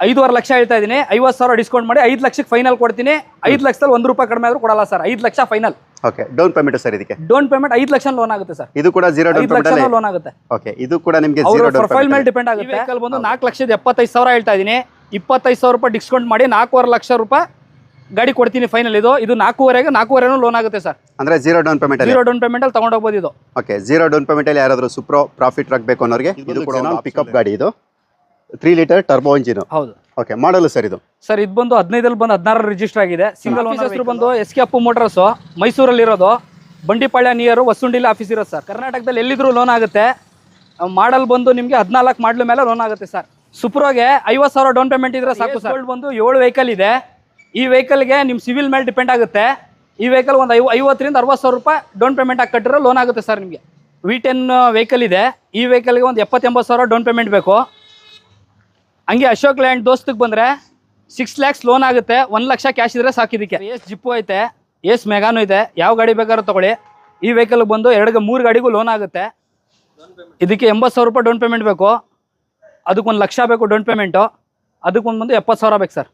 ಐದೂವರೆ ಲಕ್ಷ ಹೇಳ್ತಾ ಇದ್ದೀನಿ. ಐವತ್ತು ಸಾವಿರ ಡಿಸ್ಕೌಂಟ್ ಮಾಡಿ ಐದು ಲಕ್ಷಕ್ಕೆ ಫೈನಲ್ ಕೊಡ್ತೀನಿ. ಐದು ಲಕ್ಷದಲ್ಲಿ ಒಂದು ರೂಪಾಯಿ ಕಡಿಮೆ ಆದರೂ ಕೊಡಲ್ಲ ಸರ್. ಐದು lakh final okay down payment sir ಇದಕ್ಕೆ? ಡೌನ್ ಪೇಮೆಂಟ್ ಐದು ಲಕ್ಷ ಲೋನ್ ಆಗುತ್ತೆ ಸರ್. ಇದು ಕೂಡ ಜೀರೋ ಡೌನ್ ಐದು ಲಕ್ಷ ಪೇಮೆಂಟ್ ಲೋನ್ ಆಗುತ್ತೆ. ಓಕೆ ಇದು ಕೂಡ ನಿಮಗೆ ಜೀರೋ ಡೌನ್ ಪ್ರೊಫೈಲ್ ಮೇಲೆ ಡಿಪೆಂಡ್ ಆಗುತ್ತೆ. ವೆಹಿಕಲ್ ಬಂದು ನಾಲ್ಕು ಲಕ್ಷದ ಎಪ್ಪತ್ತೈದು ಸಾವಿರ ಹೇಳ್ತಾ ಇದ್ದೀನಿ. ಇಪ್ಪತ್ತೈದು ಸಾವಿರ ರೂಪಾಯಿ ಡಿಸ್ಕೌಂಟ್ ಮಾಡಿ ನಾಲ್ಕೂವರೆ ಲಕ್ಷ ರೂಪಾಯಿ ಗಾಡಿ ಕೊಡ್ತೀನಿ ಫೈನಲ್ ಇದು. ಇದು ನಾಲ್ಕೂವರೆಗೆ ನಾಲ್ಕೂವರೆನೂ ಲೋನ್ ಆಗುತ್ತೆ ಸರ್. ಅಂದ್ರೆ ಜೀರೋ ಡೌನ್ ಪೇಮೆಂಟ್ ಅಲ್ಲಿ? ಜೀರೋ ಡೌನ್ ಪೇಮೆಂಟ್ ಅಲ್ಲಿ ತಗೊಂಡೋಗ್ಬೋದು ಇದು. ಓಕೆ ಜೀರೋ ಡೌನ್ ಪೇಮೆಂಟ್ ಅಲ್ಲಿ ಯಾರಾದರೂ ಸುಪ್ರೋ ಪ್ರಾಫಿಟ್ ಬೇಕು ಅನ್ನೋರಿಗೆ ಇದು ಕೂಡ ಪಿಕಪ್ ಗಾಡಿ ಇದು. ತ್ರೀ ಲೀಟರ್ ಟರ್ಬೋ ಇಂಜಿನ್ ಹೌದು. ಓಕೆ ಮಾಡಲು ಸರ್ ಇದು. ಸರ್ ಇದು ಬಂದು ಹದಿನೈದಲ್ಲಿ ಬಂದು ಹದಿನಾರು ರಿಜಿಸ್ಟರ್ ಆಗಿದೆ. ಸಿಂಗಲ್ ಓನರ್ ಹೆಸರು ಬಂದು ಎಸ್ ಕೆ ಅಪ್ಪು ಮೋಟರ್ಸ್ ಮೈಸೂರಲ್ಲಿ ಇರೋದು. ಬಂಡಿಪಾಳ್ಯ ನಿಯರ್ ವಸುಂಡಿಲಿ ಆಫೀಸ್ ಇರೋದು ಸರ್ ಕರ್ನಾಟಕದಲ್ಲಿ ಎಲ್ಲಿದ್ರು ಲೋನ್ ಆಗುತ್ತೆ. ಮಾಡಲ್ ಬಂದು ನಿಮಗೆ ಹದಿನಾಲ್ಕು ಮಾಡಲ್ ಮೇಲೆ ಲೋನ್ ಆಗುತ್ತೆ ಸರ್ ಸುಪ್ರೋಗೆ ಐವತ್ತು ಸಾವಿರ ಡೌನ್ ಪೇಮೆಂಟ್ ಇದ್ರೆ ಸಾಕು ಸರ್ ಬಂದು ಏಳು ವೆಹಿಕಲ್ ಇದೆ. ಈ ವೆಹಿಕಲ್ಗೆ ನಿಮ್ಮ ಸಿವಿಲ್ ಮೇಲೆ ಡಿಪೆಂಡ್ ಆಗುತ್ತೆ. ಈ ವೆಹಿಕಲ್ ಒಂದು ಐವ ಐವತ್ತರಿಂದ ಅರವತ್ತು ಸಾವಿರ ರೂಪಾಯಿ ಡೌನ್ ಪೇಮೆಂಟ್ ಹಾಕಿ ಕಟ್ಟಿರೋ ಲೋನ್ ಆಗುತ್ತೆ ಸರ್ ನಿಮಗೆ. ವಿ ಟೆನ್ ವೆಹಿಕಲ್ ಇದೆ. ಈ ವೆಹಿಕಲ್ಗೆ ಒಂದು ಎಪ್ಪತ್ತೆಂಬತ್ತು ಸಾವಿರ ಡೌನ್ ಪೇಮೆಂಟ್ ಬೇಕು. ಹಂಗೆ ಅಶೋಕ್ ಲ್ಯಾಂಡ್ ದೋಸ್ತಕ್ಕೆ ಬಂದರೆ ಸಿಕ್ಸ್ ಲ್ಯಾಕ್ಸ್ ಲೋನ್ ಆಗುತ್ತೆ ಒಂದು ಲಕ್ಷ ಕ್ಯಾಶ್ ಇದ್ರೆ ಸಾಕು ಇದಕ್ಕೆ. ಎಸ್ ಜಿಪ್ಪು ಐತೆ. ಎಸ್ ಮೆಗಾನು ಇದೆ. ಯಾವ ಗಾಡಿ ಬೇಕಾದ್ರೂ ತಗೊಳ್ಳಿ. ಈ ವೆಹಿಕಲ್ ಬಂದು ಎರಡು ಮೂರು ಗಾಡಿಗೂ ಲೋನ್ ಆಗುತ್ತೆ. ಇದಕ್ಕೆ ಎಂಬತ್ತು ಸಾವಿರ ರೂಪಾಯಿ ಡೌನ್ ಪೇಮೆಂಟ್ ಬೇಕು. ಅದಕ್ಕೊಂದು ಲಕ್ಷ ಬೇಕು ಡೌನ್ ಪೇಮೆಂಟು ಅದಕ್ಕೊಂದು ಬಂದು ಎಪ್ಪತ್ತು ಸಾವಿರ ಬೇಕು ಸರ್.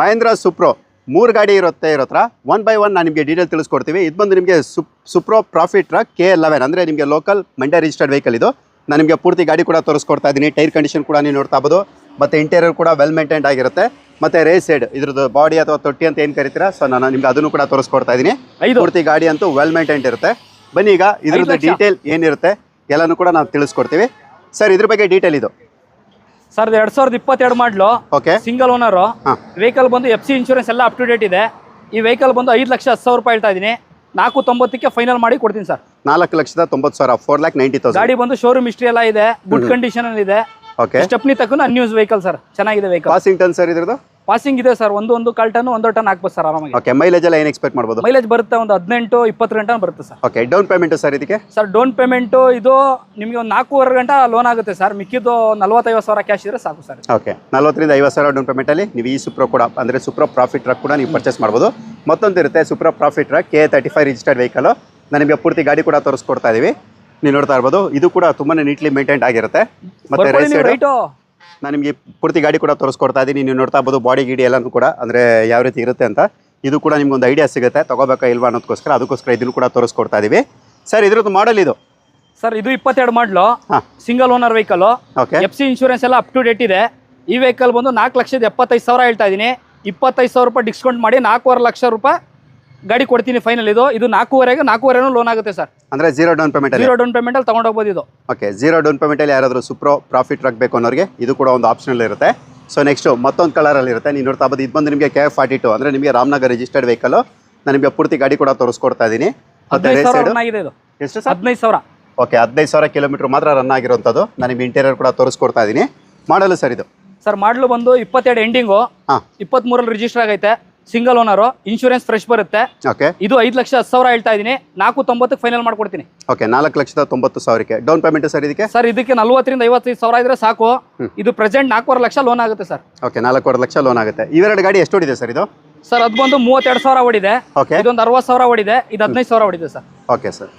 ಮಹೇಂದ್ರ ಸುಪ್ರೋ ಮೂರು ಗಾಡಿ ಇರುತ್ತೆ ಇರೋ ಹತ್ರ ಒನ್ ಬೈ ಒನ್ ನಾನು ನಿಮಗೆ ಡೀಟೇಲ್ ತಿಳಿಸ್ಕೊಡ್ತೀವಿ. ಇದು ಬಂದು ನಿಮಗೆ sup Supro profit truck K eleven ಅಂದರೆ ನಿಮಗೆ ಲೋಕಲ್ ಮಂಡ್ಯ ರಿಜಿಸ್ಟರ್ಡ್ ವೆಹಿಕಲ್ ಇದು. ನಾನು ನಿಮಗೆ ಪೂರ್ತಿ ಗಾಡಿ ಕೂಡ ತೋರಿಸ್ಕೊಡ್ತಾ ಇದ್ದೀನಿ. ಟೈರ್ ಕಂಡೀಷನ್ ಕೂಡ ನೀವು ನೋಡ್ತಾ ಇರ್ಬೋದು. ಮತ್ತು ಇಂಟೀರಿಯರ್ ಕೂಡ ವೆಲ್ ಮೇಂಟೈನ್ಡ್ ಆಗಿರುತ್ತೆ. ಮತ್ತು ರೇಸ್ ಸೈಡ್ ಇದ್ರದ್ದು ಬಾಡಿ ಅಥವಾ ತೊಟ್ಟಿ ಅಂತ ಏನು ಕರಿತೀರಾ ಸೊ ನಾನು ನಿಮ್ಗೆ ಅದನ್ನು ಕೂಡ ತೋರಿಸ್ಕೊಡ್ತಾ ಇದ್ದೀನಿ. ಐದು. ಪೂರ್ತಿ ಗಾಡಿ ಅಂತೂ ವೆಲ್ ಮೇಂಟೈನ್ಡ್ ಇರುತ್ತೆ. ಬನ್ನಿ ಈಗ ಇದ್ರದ್ದು. ಡೀಟೇಲ್ ಏನಿರುತ್ತೆ ಎಲ್ಲನೂ ಕೂಡ ನಾವು ತಿಳಿಸ್ಕೊಡ್ತೀವಿ. ಸರ್ ಇದ್ರ ಬಗ್ಗೆ ಡೀಟೇಲ್ ಇದು. ಸರ್ ಎರಡ್ ಸಾವಿರದ ಇಪ್ಪತ್ತೆರಡು model. Okay single owner vehicle ಬಂದು ಎಫ್ ಸಿ ಇನ್ಶೂರೆನ್ಸ್ ಎಲ್ಲ ಅಪ್ ಟು ಡೇಟ್ ಇದೆ. ಈ ವೆಹಿಕಲ್ ಬಂದು ಐದು ಲಕ್ಷ ಹತ್ತು ಸಾವಿರ ರೂಪಾಯಿ ಹೇಳ್ತಾ ಇದ್ದೀನಿ. ನಾಲ್ಕು ತೊಂಬತ್ತಕ್ಕೆ ಫೈನಲ್ ಮಾಡಿ ಕೊಡ್ತೀನಿ ಸರ್. ನಾಲ್ಕು ಲಕ್ಷದ ತೊಂಬತ್ತು ಸಾವಿರ ಫೋರ್ ಲ್ಯಾಕ್ ನೈಂಟಿ ತೌಸಂಡ್ ಗಾಡಿ ಬಂದು ಶೋರೂಮ್ ಹಿಸ್ಟ್ರಿ ಎಲ್ಲ ಇದೆ ಗುಡ್ ಕಂಡೀಷನ್ ಅಲ್ಲಿ ಇದೆ. ಸ್ಟೆಪ್ನಿ ತಕ್ಕ ಅನ್ಯೂಸ್ ವೆಹಿಕಲ್ ಸರ್. ಚೆನ್ನಾಗಿದೆ ವೆಹಿಕಲ್ ಪಾಸಿಂಗ್ ಟನ್ ಸರ್ ಇದ್ರದ್ದು? ಪಾಸಿಂಗ್ ಇದೆ ಸರ್ ಒಂದು ಒಂದು ಕಾಲ್ ಟನ್ ಒಂದು ಟನ್ ಹಾಕ್ಬೋದು ಸರ್ ಆರಾಮಾಗಿ. ಓಕೆ ಮೈಲೇಜ್ ಎಲ್ಲ ಏನು ಎಕ್ಸ್ಪೆಕ್ಟ್ ಮಾಡಬಹುದು ಮೈಲೇಜ್ ಬರುತ್ತೆ ಒಂದು ಹದಿನೆಂಟು ಇಪ್ಪತ್ತು ಗಂಟೆ ಬರುತ್ತೆ sir okay down payment sir ಇದಕ್ಕೆ? ಸರ್ ಡೌನ್ ಪೇಮೆಂಟು ಇದು ನಿಮಗೆ ಒಂದು ನಾಲ್ಕೂವರೆ ಗಂಟೆ ಲೋನ್ ಆಗುತ್ತೆ ಸರ್ ಮಿಕ್ಕಿದ್ದು ನಲ್ವತ್ತೈವತ್ತು ಸಾವಿರ ಕ್ಯಾಶ್ ಇದ್ರೆ ಸಾಕು ಸರ್ ಓಕೆ ನಲ್ವತ್ತರಿಂದ ಐವತ್ತು ಸಾವಿರ ಡೌನ್ ಪೇಮೆಂಟಲ್ಲಿ ನೀವು ಈ ಸುಪ್ರೋ ಕೂಡ ಅಂದ್ರೆ ಸುಪ್ರೋ ಪ್ರಾಫಿಟ್ ಟ್ರಕ್ ಕೂಡ ನೀವು ಪರ್ಚೇಸ್ ಮಾಡ್ಬೋದು. ಮತ್ತೊಂದು ಇರುತ್ತೆ Supro profit truck K thirty five registered vehicle ನಾನು ನಿಮಗೆ ಪೂರ್ತಿ ಗಾಡಿ ಕೂಡ ತೋರಿಸ್ಕೊಡ್ತಾ ಇದೀವಿ. ನೀವು ನೋಡ್ತಾ ಇರ್ಬೋದು. ಇದು ಕೂಡ ತುಂಬಾ ನೀಟ್ಲಿ ಮೇಂಟೈನ್ ಆಗಿರುತ್ತೆ. ಮತ್ತೆ ರೈಟು ನಾನು ನಿಮಗೆ ಪೂರ್ತಿ ಗಾಡಿ ಕೂಡ ತೋರಿಸ್ಕೊಡ್ತಾ ಇದ್ದೀನಿ ನೀವು ನೋಡ್ತಾ ಇರ್ಬೋದು ಬಾಡಿ ಗೀಡಿ ಎಲ್ಲನೂ ಕೂಡ. ಅಂದರೆ ಯಾವ ರೀತಿ ಇರುತ್ತೆ ಅಂತ. ಇದು ಕೂಡ ನಿಮ್ಗೆ ಒಂದು ಐಡಿಯಾ ಸಿಗುತ್ತೆ. ತಗೋಬೇಕಾ ಇಲ್ವಾ ಅನ್ನೋದಕ್ಕೋಸ್ಕರ ಅದಕ್ಕೋಸ್ಕರ ಇದನ್ನು ಕೂಡ ತೋರಿಸ್ಕೊಡ್ತಾ ಇದ್ದೀವಿ ಸರ್ ಇದ್ರದ್ದು ಮಾಡಲ್ ಇದು? ಸರ್ ಇದು ಇಪ್ಪತ್ತೆರಡು ಮಾಡಲು ಹಾಂ. Single owner vehicle okay F C insurance ಎಲ್ಲ ಅಪ್ ಟು ಡೇಟ್ ಇದೆ. ಈ ವೆಹಿಕಲ್ ಬಂದು ನಾಲ್ಕು ಲಕ್ಷದ ಎಪ್ಪತ್ತೈದು ಸಾವಿರ ಹೇಳ್ತಾ ಇದ್ದೀನಿ ಇಪ್ಪತ್ತೈದು ಸಾವಿರ ರೂಪಾಯಿ ಡಿಸ್ಕೌಂಟ್ ಮಾಡಿ ನಾಲ್ಕೂವರೆ ಲಕ್ಷ ರೂಪಾಯಿ ಗಾಡಿ ಕೊಡ್ತೀನಿ ಫೈನಲ್ ಇದು. ಇದು ನಾಲ್ಕೂವರೆಗೆ ನಾಲ್ಕೂವರೆನೂ ಲೋನ್ ಆಗುತ್ತೆ ಸರ್. ಅಂದ್ರೆ zero down payment zero down payment ಅಲ್ಲಿ ತಗೊಂಡೋಗ್ಬೋದು ಇದು. ಓಕೆ ಜೀರೋ ಡೌನ್ ಪೇಮೆಂಟ್ ಅಲ್ಲಿ ಯಾರಾದರೂ ಸುಪ್ರೋ ಪ್ರಾಫಿಟ್ ಬೇಕು ಅನ್ನೋರಿಗೆ ಇದು ಕೂಡ ಒಂದು ಆಪ್ಷನಲ್ ಇರುತ್ತೆ. ಸೊ ನೆಕ್ಸ್ಟ್ ಮತ್ತೊಂದು ಕಲರ್ ಅಲ್ಲಿ ಇರುತ್ತೆ. ನೀವು ನೋಡ್ತಾ ಬಂದು ಇದು ಬಂದು ನಿಮಗೆ ಕೆ ಫಾರ್ಟಿ ಟು ಅಂದ್ರೆ ನಿಮಗೆ ರಾಮನಗರ್ ರಿಜಿಸ್ಟರ್ಡ್ ವೆಹಿಕಲ್ ನಾನು ನಿಮಗೆ ಪೂರ್ತಿ ಗಾಡಿ ಕೂಡ ತೋರಿಸ್ಕೊಡ್ತಾ ಇದ್ದೀನಿ. ಎಷ್ಟು ಸರ್? ಹದಿನೈದು ಸಾವಿರ. ಓಕೆ ಹದಿನೈದು ಸಾವಿರ ಕಿಲೋಮೀಟರ್ ಮಾತ್ರ ರನ್ ಆಗಿರುವಂಥದ್ದು ನಾನು ನಿಮ್ಗೆ ಇಂಟೀರಿಯರ್ ಕೂಡ ತೋರಿಸ್ಕೊಡ್ತಾ ಇದ್ದೀನಿ. ಮಾಡಲು ಸರ್ ಇದು? ಸರ್ ಮಾಡಲು ಬಂದು ಇಪ್ಪತ್ತೆರಡು ಎಂಡಿಂಗು ಇಪ್ಪತ್ತ್ ಇಪ್ಪತ್ತ್ಮೂರಲ್ಲಿ ರಿಜಿಸ್ಟರ್ ಆಗೈತೆ. ಸಿಂಗಲ್ ಓನರು ಇನ್ಶೂರೆನ್ಸ್ ಫ್ರೆಶ್ ಬರುತ್ತೆ. ಓಕೆ ಇದು ಐದು ಲಕ್ಷ ಹತ್ತು ಸಾವಿರ ಹೇಳ್ತಾ ಇದ್ದೀನಿ ನಾಲ್ಕು ತೊಂಬತ್ತಕ್ಕೆ ಫೈನಲ್ ಮಾಡ್ಕೊಡ್ತೀನಿ. ಓಕೆ ನಾಲ್ಕು ಲಕ್ಷದ ತೊಂಬತ್ತು ಸಾವಿರಕ್ಕೆ. ಡೌನ್ ಪೇಮೆಂಟ್ ಸರ್ ಇದಕ್ಕೆ? ಸರ್ ಇದಕ್ಕೆ ನಲ್ವತ್ತರಿಂದ ಐವತ್ತೈದು ಸಾವಿರ ಇದ್ರೆ ಸಾಕು. ಇದು ಪ್ರೆಸೆಂಟ್ ನಾಲ್ಕೂವರೆ ಲಕ್ಷ ಲೋನ್ ಆಗುತ್ತೆ ಸರ್. ಓಕೆ ನಾಲ್ಕೂವರೆ ಲಕ್ಷ ಲೋನ್ ಆಗುತ್ತೆ. ಇವೆರಡು ಗಾಡಿ ಎಷ್ಟು ಹೊಡಿದೆ ಸರ್ ಇದು? ಸರ್ ಅದು ಬಂದು ಮೂವತ್ತೆರಡು ಸಾವಿರ ಓಡಿದೆ. ಓಕೆ ಇದೊಂದು ಅರವತ್ತು ಸಾವಿರ ಓಡಿದೆ. ಇದು ಹದಿನೈದು ಸಾವಿರ ಓಡಿದೆ sir. Okay sir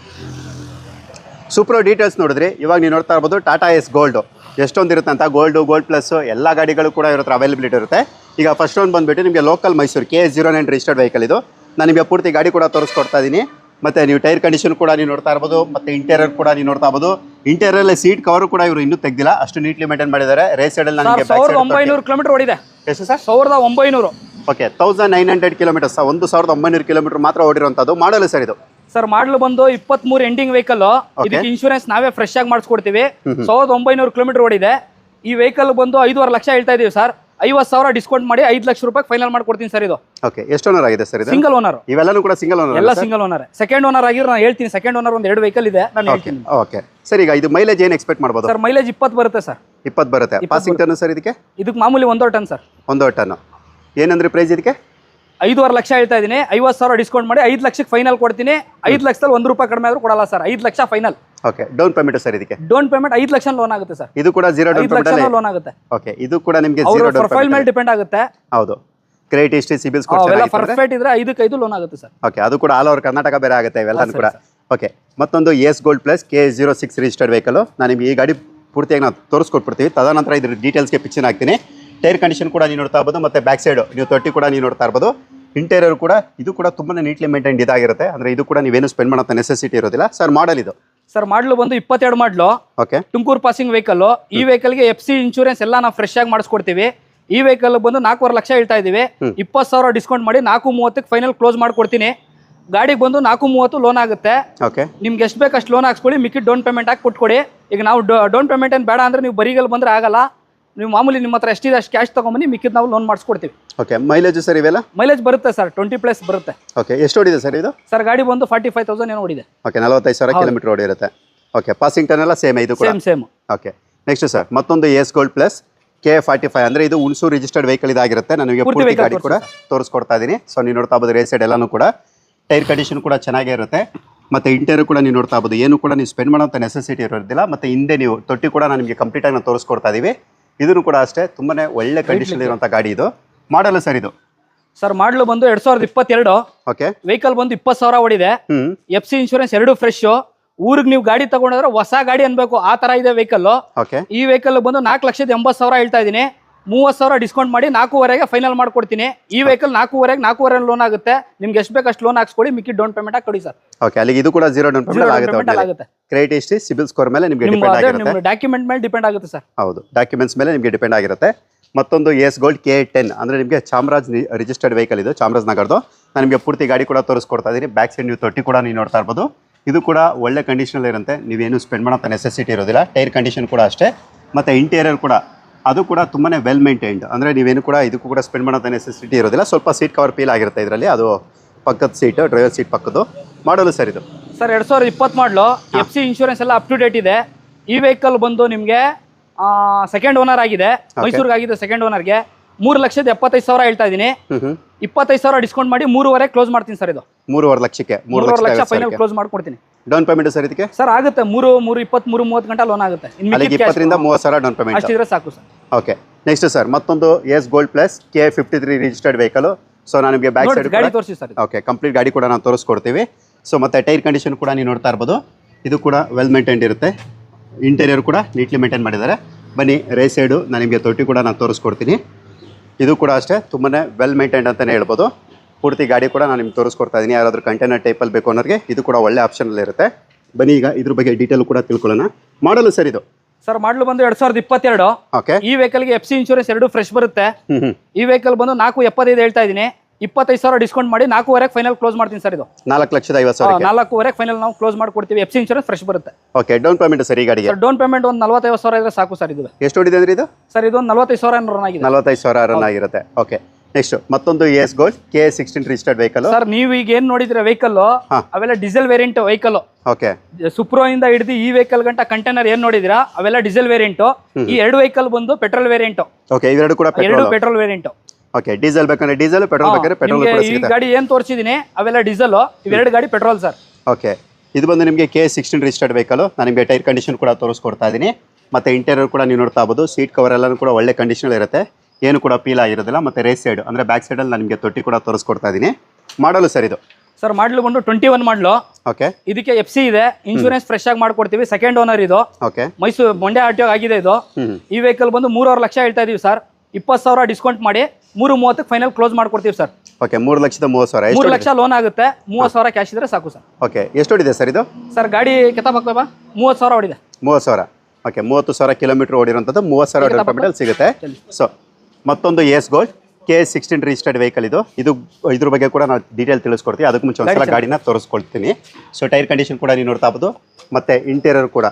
super details ನೋಡಿದ್ರಿ. ಇವಾಗ ನೀವು ನೋಡ್ತಾ ಇರ್ಬೋದು ಟಾಟಾ ಎಸ್ ಗೋಲ್ಡು ಎಷ್ಟೊಂದು ಇರುತ್ತೆ ಅಂತ? ಗೋಲ್ಡು ಗೋಲ್ಡ್ ಪ್ಲಸ್ ಎಲ್ಲ ಗಾಡಿಗಳು ಕೂಡ ಇರುತ್ತೆ ಅವೈಲಬಿಲಿಟಿ ಇರುತ್ತೆ. ಈಗ ಫಸ್ಟ್ ಒಂದು ಬಂದುಬಿಟ್ಟು ನಿಮಗೆ local Mysuru K zero nine registered vehicle ಇದು. ನಾನು ನಿಮಗೆ ಪೂರ್ತಿ ಗಾಡಿ ಕೂಡ ತೋರಿಸ್ಕೊಡ್ತಾ ಇದ್ದೀನಿ ಮತ್ತು ನೀವು ಟೈರ್ ಕಂಡೀಷನ್ ಕೂಡ ನೀವು ನೋಡ್ತಾ ಇರ್ಬೋದು ಮತ್ತು ಇಂಟೀರಿಯರ್ ಕೂಡ ನೀವು ನೋಡ್ತಾ ಇರ್ಬೋದು. ಇಂಟೀರಿಯರಲ್ಲಿ ಸೀಟ್ ಕವರ್ ಕೂಡ ಇವರು ಇನ್ನೂ ತೆಗ್ದಿಲ್ಲ. ಅಷ್ಟು ನೀಟ್ಲಿ ಮೇಂಟೈನ್ ಮಾಡಿದ್ದಾರೆ. ರೇಸ್ ಸೈಡಲ್ಲಿ ನನಗೆ ಸಾವಿರದ ಒಂಬೈನೂರು ಕಿಲೋಮೀಟರ್ ಓಡಿದೆ. ಎಷ್ಟು ಸರ್ ಸಾವಿರದ ಒಂಬೈನೂರು. Okay thousand nine hundred kilometres ಒಂದು ಸಾವಿರದ ಒಂಬೈನೂರು ಕಿಲೋಮೀಟರ್ ಮಾತ್ರ ಓಡಿರುವಂಥದ್ದು. ಮಾಡಲು ಸರ್ ಇದು. ಸರ್ ಮಾಡಲು ಬಂದು ಇಪ್ಪತ್ಮೂರು ಎಂಡಿಂಗ್ ವೆಹಿಕಲ್ ಇದಕ್ಕೆ ಇನ್ಶೂರೆನ್ಸ್ ನಾವೇ ಫ್ರೆಶ್ ಆಗಿ ಮಾಡಿಸ್ಕೊಡ್ತೀವಿ. ಸಾವಿರದ ಒಂಬೈನೂರು ಕಿಲೋಮೀಟರ್ ಓಡಿದೆ. ಈ ವೆಹಿಕಲ್ ಬಂದು ಐದುವರೆ ಲಕ್ಷ ಹೇಳ್ತಾ ಇದೀವಿ ಸರ್. ಐವತ್ತು ಸಾವಿರ ಡಿಸ್ಕೌಂಟ್ ಮಾಡಿ ಐದು ಲಕ್ಷ ರೂಪಾಯಿ ಫೈನಲ್ ಮಾಡ್ಕೊಡ್ತೀನಿ ಸರ್ ಇದು. ಓಕೆ ಎಷ್ಟು ಓನರ್ ಆಗಿದೆ ಸರ್ ಸಿಂಗಲ್ ಓನರ್ ಇವೆಲ್ಲನೂ ಕೂಡ ಸಿಂಗಲ್ ಓನರ್ ಎಲ್ಲ ಸಿಂಗಲ್ ಓನರ್ ಸೆಕೆಂಡ್ ಓನರ್ ಆಗಿರೋ ನಾನು ಹೇಳ್ತೀನಿ ಸೆಕೆಂಡ್ ಓನರ್ ಒಂದು ಎರಡು ವೆಹಿಕಲ್ ಇದೆ ನಾನು ಹೇಳ್ತೀನಿ. ಓಕೆ ಸರ್ ಈಗ ಇದು ಮೈಲೇಜ್ ಏನು ಎಕ್ಸ್ಪೆಕ್ಟ್ ಮಾಡ್ಬೋದು? ಸರ್ ಮೈಲೇಜ್ ಇಪ್ಪತ್ತು ಬರುತ್ತೆ ಸರ್. ಇಪ್ಪತ್ತು ಬರುತ್ತೆ. ಪಾಸಿಂಗ್ ಟನ್ ಸರ್ ಇದಕ್ಕೆ? ಇದಕ್ಕೆ ಮಾಮೂಲಿ ಒಂದೋ ಟನ್ ಸರ್. ಒಂದೋ ಟನ್ ಏನಂದ್ರೆ ಪ್ರೈಸ್ ಇದಕ್ಕೆ? ಐದೂವರೆ ಲಕ್ಷ ಹೇಳ್ತಾ ಇದ್ದೀನಿ. ಐವತ್ತು ಸಾವಿರ ಡಿಸ್ಕೌಂಟ್ ಮಾಡಿ ಐದು ಲಕ್ಷಕ್ಕೆ ಫೈನಲ್ ಕೊಡ್ತೀನಿ. ಐದು ಲಕ್ಷದಲ್ಲಿ ಒಂದು ರೂಪಾಯಿ ಕಡಿಮೆ ಆದ್ರೂ ಕೊಡಲ್ಲ ಸರ್ ಐದು lakh final okay down payment sir ಇದಕ್ಕೆ? ಡೌನ್ ಪೇಮೆಂಟ್ ಐದು ಲಕ್ಷ ಲೋನ್ ಆಗುತ್ತೆ ಸರ್ ಇದು ಕೂಡ ಜೀರೋ ಐದು ಲಕ್ಷ ಲೋನ್ ಆಗುತ್ತೆ. ಓಕೆ ಇದು ಕೂಡ ನಿಮಗೆ ಜೀರೋ ಪ್ರೊಫೈಲ್ ಮೇಲೆ ಡಿಪೆಂಡ್ ಆಗುತ್ತೆ. ಹೌದು. ಕ್ರೆಡಿಟ್ ಹಿಸ್ಟ್ರಿ ಸಿಬಿಲ್ ಸ್ಕೋರ್ ಅವೆಲ್ಲ ಪರ್ಫೆಕ್ಟ್ ಇದ್ರೆ ಐದಕ್ಕೆ ಐದು ಲೋನ್ ಆಗುತ್ತೆ ಸರ್ ಓಕೆ ಅದು ಕೂಡ ಆಲ್ ಓವರ್ ಕರ್ನಾಟಕ ಬೇರೆ ಆಗುತ್ತೆ ಇವೆಲ್ಲ ಕೂಡ. ಓಕೆ ಮತ್ತೊಂದು S gold plus K zero six registered vehicle ನಾನು ನಿಮಗೆ ಈ ಗಾಡಿ ಪೂರ್ತಿಯಾಗಿ ನಾವು ತೋರಿಸ್ಕೊಟ್ಬಿಡ್ತೀವಿ ತದನಂತರ ಇದ್ರ ಡೀಟೇಲ್ಸ್ಗೆ ಪಿಕ್ಚರ್ ಹಾಕ್ತೀನಿ. ಟೈರ್ ಕಂಡೀಷನ್ ಕೂಡ ನೀವು ನೋಡ್ತಾ ಇರ್ಬೋದು ಮತ್ತೆ ಬ್ಯಾಕ್ ಸೈಡ್ ನೀವು ತೊಟ್ಟಿ ಕೂಡ ನೀವು ನೋಡ್ತಾ ಇರ್ಬೋದು. ಇಂಟೀರಿಯರ್ ಕೂಡ ಇದು ಕೂಡ ತುಂಬಾ ನೀಟ್ಲಿ ಮೇಂಟೈನ್ ಇದಾಗಿರುತ್ತೆ. ಅಂದ್ರೆ ಇದು ಕೂಡ ನೀವೇನು ಸ್ಪೆಂಡ್ ಮಾಡೋ ನೆಸೆಸಿಟಿ ಇರೋದಿಲ್ಲ. ಸರ್ ಮಾಡಲ್ ಇದು. ಸರ್ ಮಾಡ್ಲು ಬಂದು ಇಪ್ಪತ್ತೆರಡು ಮಾಡ್ಲು ಓಕೆ ತುಮಕೂರು ಪಾಸಿಂಗ್ ವೆಹಿಕಲ್ ಈ ವೆಹಿಕಲ್ಗೆ ಎಫ್ ಸಿ ಇನ್ಶೂರೆನ್ಸ್ ಎಲ್ಲ ನಾವು ಫ್ರೆಶ್ ಆಗಿ ಮಾಡಿಸ್ಕೊಡ್ತೀವಿ. ಈ ವೆಹಿಕಲ್ ಬಂದು ನಾಲ್ಕೂವರೆ ಲಕ್ಷ ಹೇಳ್ತಾ ಇದೀವಿ. ಇಪ್ಪತ್ತು ಸಾವಿರ ಡಿಸ್ಕೌಂಟ್ ಮಾಡಿ ನಾಲ್ಕು ಮೂವತ್ತಕ್ಕೆ ಫೈನಲ್ ಕ್ಲೋಸ್ ಮಾಡ್ಕೊಡ್ತೀನಿ. ಗಾಡಿಗೆ ಬಂದು ನಾಲ್ಕು ಮೂವತ್ತು ಲೋನ್ ಆಗುತ್ತೆ. ಓಕೆ ನಿಮ್ಗೆ ಎಷ್ಟು ಬೇಕು ಅಷ್ಟು ಲೋನ್ ಹಾಕ್ಸ್ಕೊಳ್ಳಿ. ಮಿಕ್ಕಿ ಡೌನ್ ಪೇಮೆಂಟ್ ಹಾಕಿ ಕೊಟ್ಕೊಡಿ. ಈಗ ನಾವು ಡೌನ್ ಪೇಮೆಂಟ್ ಏನು ಬೇಡ ಅಂದ್ರೆ ನೀವು ಬರಿಗಲ್ಲಿ ಬಂದ್ರೆ ಆಗಲ್ಲ. ನೀವು ಮಾಮೂಲಿ ನಿಮ್ಮ ಹತ್ರ ಎಷ್ಟಿದೆ ಅಷ್ಟು ಕ್ಯಾಶ್ ತಗೊಂಬನ್ನಿ ಮಿಕ್ಕಿದ ನಾವು ಲೋನ್ ಮಾಡಿಸ್ಕೊಡ್ತೀವಿ. ಓಕೆ ಮೈಲೇಜ್ ಸರ್ ಇವೆಲ್ಲ? ಮೈಲೇಜ್ ಬರುತ್ತೆ ಸರ್ ಟ್ವೆಂಟಿ ಪ್ಲಸ್ ಬರುತ್ತೆ. ಓಕೆ ಎಷ್ಟು ಓಡಿದೆ ಸರ್ ಇದು? ಸರ್ ಗಾಡಿ ಬಂದು ಫಾರ್ಟಿ ಫೈವ್ ತೌಸಂಡ್ ಏನೋ ಓಡಿದೆ. ಓಕೆ ನಲವತ್ತೈದು ಸಾವಿರ ಕಿಲೋಮೀಟರ್ ಓಡಿರುತ್ತೆ. ಓಕೆ ಪಾಸಿಂಗ್ ಟನ್ ಎಲ್ಲ ಸೇಮ್ ಇದು ಕೂಡ. Same same okay next sir ಮತ್ತೊಂದು Ace Gold plus K forty five ಅಂದರೆ ಇದು ಹುಣಸೂರು ರಿಜಿಸ್ಟರ್ಡ್ ವೆಹಿಕಲ್ ಇದಾಗಿರುತ್ತೆ. ನನಗೆ ಪೂರ್ತಿ ಗಾಡಿ ಕೂಡ ತೋರಿಸ್ಕೊಡ್ತಾ ಇದ್ದೀನಿ ಸೊ ನೀವು ನೋಡ್ತಾ ಬೋದು ರೇಸ್ ಸೈಡ್ ಎಲ್ಲನೂ ಕೂಡ ಟೈರ್ ಕಂಡೀಷನ್ ಕೂಡ ಚೆನ್ನಾಗೇ ಇರುತ್ತೆ. ಮತ್ತು ಇಂಟೀರಿಯರ್ ಕೂಡ ನೀವು ನೋಡ್ತಾ ಇರ್ಬೋದು. ಏನು ಕೂಡ ನೀವು ಸ್ಪೆಂಡ್ ಮಾಡೋಂಥ ನೆಸೆಸಿಟಿ ಇರೋದಿಲ್ಲ. ಮತ್ತು ಹಿಂದೆ ನೀವು ತೊಟ್ಟಿ ಕೂಡ ನಾನು ನಿಮಗೆ ಕಂಪ್ಲೀಟಾಗಿ ನಾವು ತೋರಿಸ್ಕೊಡ್ತಾ ಇದ್ದೀವಿ ಇದನ್ನು ಕೂಡ ಅಷ್ಟೇ ತುಂಬಾನೇ ಒಳ್ಳೆ ಕಂಡೀಷನ್ ಇರುವಂತ ಗಾಡಿ ಇದು. ಮಾಡಲ್ಲ ಸರ್ ಇದು? ಸರ್ ಮಾಡ್ಲು ಬಂದು ಎರಡ್ ಸಾವಿರದ ಇಪ್ಪತ್ತೆರಡು. ಓಕೆ ವೆಹಿಕಲ್ ಬಂದು ಇಪ್ಪತ್ತು ಸಾವಿರ ಓಡಿದೆ. ಎಫ್ ಸಿ ಇನ್ಶೂರೆನ್ಸ್ ಎರಡು ಫ್ರೆಶ್ ಊರಿಗೆ ನೀವು ಗಾಡಿ ತಗೊಂಡ್ರೆ ಹೊಸ ಗಾಡಿ ಅನ್ಬೇಕು. ಆ ತರ ಇದೆ ವೆಹಿಕಲ್ ಓಕೆ ಈ ವೆಹಿಕಲ್ ಬಂದು ನಾಲ್ಕು ಲಕ್ಷದ ಎಂಬತ್ತು ಸಾವಿರ ಹೇಳ್ತಾ ಇದ್ದೀನಿ. ಮೂವತ್ತು ಸಾವಿರ ಡಿಸ್ಕೌಂಟ್ ಮಾಡಿ ನಾಲ್ಕೂವರೆಗೆ ಫೈನಲ್ ಮಾಡ್ಕೊಡ್ತೀನಿ. ಈ ವೆಹಿಕಲ್ ನಾಲ್ಕೂವರೆಗೆ ನಾಲ್ಕೂವರೆ ಲೋನ್ ಆಗುತ್ತೆ. ನಿಮ್ಗೆ ಎಷ್ಟು ಬೇಕು ಅಷ್ಟು ಲೋನ್ ಹಾಕ್ಸ್ಕೊಡಿ ಮಿಕ್ಕಿ ಡೌನ್ ಪೇಮೆಂಟ್ ಹಾಕಿ ಕೊಡಿ ಸರ್. ಓಕೆ ಅಲ್ಲಿಗೆ ಇದು ಕೂಡ ಜೀರೋ ಡೌನ್ ಪೇಮೆಂಟ್ ಆಗುತ್ತೆ ಕ್ರೆಡಿಟ್ ಹಿಸ್ಟ್ರಿ ಸಿಬಿಲ್ ಸ್ಕೋರ್ ಮೇಲೆ ನಿಮಗೆ ಡಿಪೆಂಡ್ ಆಗಿರುತ್ತೆ ಡಾಕ್ಯುಮೆಂಟ್ ಮೇಲೆ ಡಿಪೆಂಡ್ ಆಗುತ್ತೆ ಸರ್. ಹೌದು ಡಾಕ್ಯುಮೆಂಟ್ಸ್ ಮೇಲೆ ನಿಮಗೆ ಡಿಪೆಂಡ್ ಆಗಿರುತ್ತೆ. ಮತ್ತೊಂದು ಎಸ್ ಗೋಲ್ಡ್ ಕೆ ಟೆನ್ ಅಂದರೆ ನಿಮಗೆ ಚಾಮರಾಜ್ ರಿಜಿಸ್ಟರ್ಡ್ ವೆಹಿಕಲ್ ಇದು ಚಾಮರಾಜನಗರದು. ನಾನು ನಿಮಗೆ ಪೂರ್ತಿ ಗಾಡಿ ಕೂಡ ತೋರಿಸ್ಕೊಡ್ತಾ ಇದ್ದೀನಿ. ಬ್ಯಾಕ್ ಸೈಡ್ ನೀವು ತೊಟ್ಟಿ ಕೂಡ ನೀವು ನೋಡ್ತಾ ಇರ್ಬೋದು. ಇದು ಕೂಡ ಒಳ್ಳೆ ಕಂಡೀಷನಲ್ಲಿ ಇರುತ್ತೆ ನೀವೇನು ಸ್ಪೆಂಡ್ ಮಾಡೋಂಥ ನೆಸೆಸಿಟಿ ಇರೋದಿಲ್ಲ. ಟೈರ್ ಕಂಡೀಷನ್ ಕೂಡ ಅಷ್ಟೇ. ಮತ್ತು ಇಂಟೀರಿಯರ್ ಕೂಡ ಅದು ಕೂಡ ತುಂಬಾ ವೆಲ್ ಮೇಂಟೈನ್ಡ್ ಅಂದರೆ ನೀವೇನು ಕೂಡ ಇದಕ್ಕೂ ಕೂಡ ಸ್ಪೆಂಡ್ ಮಾಡೋಂಥ ನೆಸೆಸಿಟಿ ಇರೋದಿಲ್ಲ. ಸ್ವಲ್ಪ ಸೀಟ್ ಕವರ್ ಫೀಲ್ ಆಗಿರುತ್ತೆ ಇದರಲ್ಲಿ. ಅದು ಪಕ್ಕದ ಸೀಟ್ ಡ್ರೈವರ್ ಸೀಟ್ ಪಕ್ಕದ್ದು. ಮಾಡಲು ಸರ್ ಇದು. ಸರ್ ಎರಡು ಸಾವಿರದ ಇಪ್ಪತ್ತು ಮಾಡಲು ಎಫ್ ಸಿ ಇನ್ಶೂರೆನ್ಸ್ ಎಲ್ಲ ಅಪ್ ಟು ಡೇಟ್ ಇದೆ. ಈ ವೆಹಿಕಲ್ ಬಂದು ನಿಮಗೆ ಸೆಕೆಂಡ್ ಓನರ್ ಆಗಿದೆ. ಮೈಸೂರಿಗೆ ಆಗಿದೆ ಸೆಕೆಂಡ್ ಓನರ್ಗೆ ಮೂರು ಲಕ್ಷದ ಎಪ್ಪತ್ತೈದು ಸಾವಿರ ಹೇಳ್ತಾ ಇದ್ದೀನಿ. ಇಪ್ಪತ್ತೈದು ಸಾವಿರ ಡಿಸ್ಕೌಂಟ್ ಮಾಡಿ ಮೂರುವರೆ ಕ್ಲೋಸ್ ಮಾಡ್ತೀನಿ ಸರ್ ಇದು. ಮೂರುವರೆ ಲಕ್ಷಕ್ಕೆ ಮೂರು ಮೂರುವರೆ ಲಕ್ಷ ಫೈನಲ್ ಕ್ಲೋಸ್ ಮಾಡ್ಕೊಡ್ತೀನಿ. ಡೌನ್ ಪೇಮೆಂಟ್ ಸರ್ ಇದಕ್ಕೆ? ಸರ್ ಆಗುತ್ತೆ. ಮೂರು ಮೂರು ಇಪ್ಪತ್ತ್ ಮೂರು ಮೂವತ್ತು ಗಂಟೆ ಲೋನ್ ಆಗುತ್ತೆ. ಇಪ್ಪತ್ತರಿಂದ ಮೂವತ್ತು ಸಾವಿರ ಡೌನ್ ಪೇಮೆಂಟ್ ಅಷ್ಟಿದ್ರೆ ಸಾಕು ಸರ್. ಓಕೆ ನೆಕ್ಸ್ಟ್ ಸರ್ ಮತ್ತೊಂದು Ace Gold plus K fifty three registered vehicle so ನಾನು ನಿಮಗೆ ಬ್ಯಾಕ್ ಸೈಡ್ ಗಾಡಿ ತೋರಿಸಿ ಸರ್ ಓಕೆ ಕಂಪ್ಲೀಟ್ ಗಾಡಿ ಕೂಡ ನಾವು ತೋರಿಸ್ಕೊಡ್ತೀವಿ. ಸೊ ಮತ್ತೆ ಟೈರ್ ಕಂಡೀಷನ್ ಕೂಡ ನೀವು ನೋಡ್ತಾ ಇರ್ಬೋದು. ಇದು ಕೂಡ ವೆಲ್ ಮೇಂಟೈನ್ ಇರುತ್ತೆ. ಇಂಟೀರಿಯರ್ ಕೂಡ ನೀಟ್ಲಿ ಮೇಂಟೈನ್ ಮಾಡಿದ್ದಾರೆ. ಬನ್ನಿ ರೈಟ್ ಸೈಡು ನಾನು ನಿಮಗೆ ತೊಟ್ಟಿ ಕೂಡ ನಾನು ತೋರಿಸ್ಕೊಡ್ತೀನಿ. ಇದು ಕೂಡ ಅಷ್ಟೇ ತುಂಬಾ ವೆಲ್ ಮೇಂಟೈನ್ಡ್ ಅಂತಲೇ ಹೇಳ್ಬೋದು. ಪೂರ್ತಿ ಗಾಡಿ ಕೂಡ ನಾನು ನಿಮ್ಗೆ ತೋರಿಸ್ಕೊಡ್ತಾ ಇದ್ದೀನಿ ಯಾರಾದರೂ ಕಂಟೈನರ್ ಟೈಪಲ್ಲಿ ಬೇಕು ಅನ್ನೋರಿಗೆ ಇದು ಕೂಡ ಒಳ್ಳೆ ಆಪ್ಷನಲ್ಲಿ ಇರುತ್ತೆ. ಬನ್ನಿ ಈಗ ಇದ್ರ ಬಗ್ಗೆ ಡೀಟೇಲ್ ಕೂಡ ತಿಳ್ಕೊಳ್ಳೋಣ. ಮಾಡಲು ಸರ್ ಇದು? ಸರ್ ಮಾಡಲು ಬಂದು ಎರಡ್ ಸಾವಿರದ ಇಪ್ಪತ್ತೆರಡು. ಓಕೆ ಈ ವೆಹಿಕಲ್ಗೆ ಎಫ್ ಸಿ ಇನ್ಶೂರೆನ್ಸ್ ಎರಡು ಫ್ರೆಶ್ ಬರುತ್ತೆ. ಈ ವೆಹಿಕಲ್ ಬಂದು ನಾಲ್ಕು ಎಪ್ಪತ್ತೈದು ಹೇಳ್ತಾ ಇದ್ದೀನಿ ಇಪ್ಪತ್ತೈದು ಸಾವಿರ ಡಿಸ್ಕೌಂಟ್ ಮಾಡಿ ನಾಲ್ಕೂವರೆಗೆ ಫೈನಲ್ ಕ್ಲೋಸ್ ಮಾಡ್ತೀನಿ ಸರ್ ಇದು. ನಾಲ್ಕು ಲಕ್ಷದ ಐವತ್ತು ಸಾವಿರ ನಾಲ್ಕೂವರೆಗೆ ಫೈನಲ್ ನಾವು ಕ್ಲೋಸ್ ಮಾಡ್ಕೊಡ್ತೀವಿ. ಎಫ್ ಸಿ ಇನ್ಶೂರೆನ್ಸ್ ಫ್ರೆಶ್ ಬರುತ್ತೆ. ಓಕೆ ಡೌನ್ ಪೇಮೆಂಟ್ ಸರಿ ಗಾಡಿ ಗಾಡಿಗೆ? ಸರ್ ಡೌನ್ ಪೇಮೆಂಟ್ ಒಂದು ನಲವತ್ತೈದು ಸಾವಿರ ಇದ್ರೆ ಸಾಕು ಸರ್ ಇದು ಎಷ್ಟು ಹೊಡಿದೆ ಅಂದ್ರೆ ಇದು? ಸರ್ ಇದು ಒಂದು ನಲವತ್ತೈದು ಸಾವಿರ ರನ್ ಆಗಿದೆ. ನಲವತ್ತೈದು ಸಾವಿರ ರನ್ ಆಗಿರುತ್ತೆ. ಓಕೆ ನೆಕ್ಸ್ಟ್ ಮತ್ತೊಂದು Ace Gold K sixteen registered vehicle sir ನೀವು ಈಗ ಏನ್ ನೋಡಿದ್ರೆ ವೆಹಿಕಲ್ ಅವೆಲ್ಲ diesel variant vehicle okay Supro ಇಂದ ಹಿಡಿದು ಈ ವೆಹಿಕಲ್ ಗಂಟ ಕಂಟೈನರ್ ಏನ್ ನೋಡಿದಿರಾ? ಅವೆಲ್ಲ ಡೀಸೆಲ್ ವೇರಿಯಂಟ್ ಈ ಎರಡು ವೆಹಿಕಲ್ ಬಂದು ಪೆಟ್ರೋಲ್ ವೇರಿಯಂಟ್ ಓಕೆ ಇವೆರಡು ಕೂಡ ಎರಡು ಪೆಟ್ರೋಲ್ ವೇರಿಯಂಟ್ ಓಕೆ ಡೀಸೆಲ್ ಬೇಕಂದ್ರೆ ಡೀಸೆಲ್ ಪೆಟ್ರೋಲ್ ಬೇಕಾದ್ರೆ ಪೆಟ್ರೋಲ್ ನಿಮ್ಗೆ ಈ ಸಿಗುತ್ತೆ. ಗಾಡಿ ಏನ್ ತೋರಿಸಿದೀನಿ? ಅವೆಲ್ಲ ಡೀಸೆಲ್ ಇವೆರಡು ಗಾಡಿ ಪೆಟ್ರೋಲ್ ಸರ್ ಓಕೆ ಇದು ಬಂದು ನಿಮಗೆ ಕೆ ಸಿಕ್ಸ್ಟೀನ್ ರಿಜಿಸ್ಟರ್ಡ್ ವೆಹಿಕಲ್ ನಾನು ನಿಮಗೆ ಟೈರ್ ಕಂಡೀಷನ್ ಕೂಡ ತೋರಿಸ್ಕೊಡ್ತಾ ಇದ್ದೀನಿ ಮತ್ತೆ ಇಂಟೀರಿಯರ್ ಕೂಡ ನೀವು ನೋಡ್ತಾ ಆಗ್ಬೋದು ಸೀಟ್ ಕವರ್ ಎಲ್ಲನೂ ಕೂಡ ಒಳ್ಳೆ ಕಂಡೀಷನ್ ಇರುತ್ತೆ. ಏನು ಕೂಡ ಪೀಲ್ ಆಗಿರೋದಿಲ್ಲ. ಮತ್ತೆ ರೇಸ್ ಸೈಡ್ ಅಂದರೆ ಬ್ಯಾಕ್ ಸೈಡಲ್ಲಿ ನಾನು ನಿಮಗೆ ತೊಟ್ಟಿ ಕೂಡ ತೋರಿಸ್ಕೊಡ್ತಾ ಇದ್ದೀನಿ ಮಾಡಲು ಸರ್ ಇದು? ಸರ್ ಮಾಡಲು ಬಂದು ಟ್ವೆಂಟಿ ಒನ್ ಮಾಡಲು ಓಕೆ ಇದಕ್ಕೆ ಎಫ್ ಸಿ ಇದೆ. ಇನ್ಶೂರೆನ್ಸ್ ಫ್ರೆಶ್ ಆಗಿ ಮಾಡ್ಕೊಡ್ತೀವಿ. ಸೆಕೆಂಡ್ ಓನರ್ ಇದು. Okay Mysuru Mandya R T ಆಗಿದೆ ಇದು. ಈ ವೆಹಿಕಲ್ ಬಂದು ಮೂರುವರೆ ಲಕ್ಷ ಹೇಳ್ತಾ ಇದೀವಿ ಸರ್ ಇಪ್ಪತ್ತು ಸಾವಿರ ಡಿಸ್ಕೌಂಟ್ ಮಾಡಿ ಮೂರು ಮೂವತ್ತಕ್ಕೆ ಫೈನಲ್ ಕ್ಲೋಸ್ ಮಾಡ್ಕೊಡ್ತೀವಿ ಸರ್ ಓಕೆ ಮೂರು ಲಕ್ಷದ ಮೂವತ್ತು ಸಾವಿರ. ಮೂರು ಲಕ್ಷ ಲೋನ್ ಆಗುತ್ತೆ ಮೂವತ್ತು ಸಾವಿರ ಕ್ಯಾಶ್ ಇದ್ರೆ ಸಾಕು ಸರ್ ಓಕೆ ಎಷ್ಟು ಹೊಡಿದೆ ಸರ್ ಇದು? ಸರ್ ಗಾಡಿ ಕೆತ್ತಾಬ ಮೂವತ್ತು ಸಾವಿರ ಹೊಡಿದೆ ಮೂವತ್ತು ಸಾವಿರ. ಓಕೆ ಮೂವತ್ತು ಸಾವಿರ ಕಿಲೋಮೀಟರ್ ಓಡಿರೋಂಥದ್ದು ಮೂವತ್ತು ಸಾವಿರ ಪೇಮೆಂಟಲ್ಲಿ ಸಿಗುತ್ತೆ. ಸೊ ಮತ್ತೊಂದು Ace Gold K sixteen registered vehicle ಇದು. ಇದು ಇದ್ರ ಬಗ್ಗೆ ಕೂಡ ನಾವು ಡೀಟೇಲ್ ತಿಳಿಸ್ಕೊಡ್ತೀವಿ. ಅದಕ್ಕೆ ಮುಂಚೆ ಒಂದ್ಸಲ ಗಾಡಿನ ತೋರಿಸ್ಕೊಳ್ತೀನಿ ಸೊ ಟೈರ್ ಕಂಡೀಷನ್ ಕೂಡ ನೀವು ನೋಡ್ತಾ ಇರ್ಬೋದು. ಮತ್ತು ಇಂಟೀರಿಯರ್ ಕೂಡ.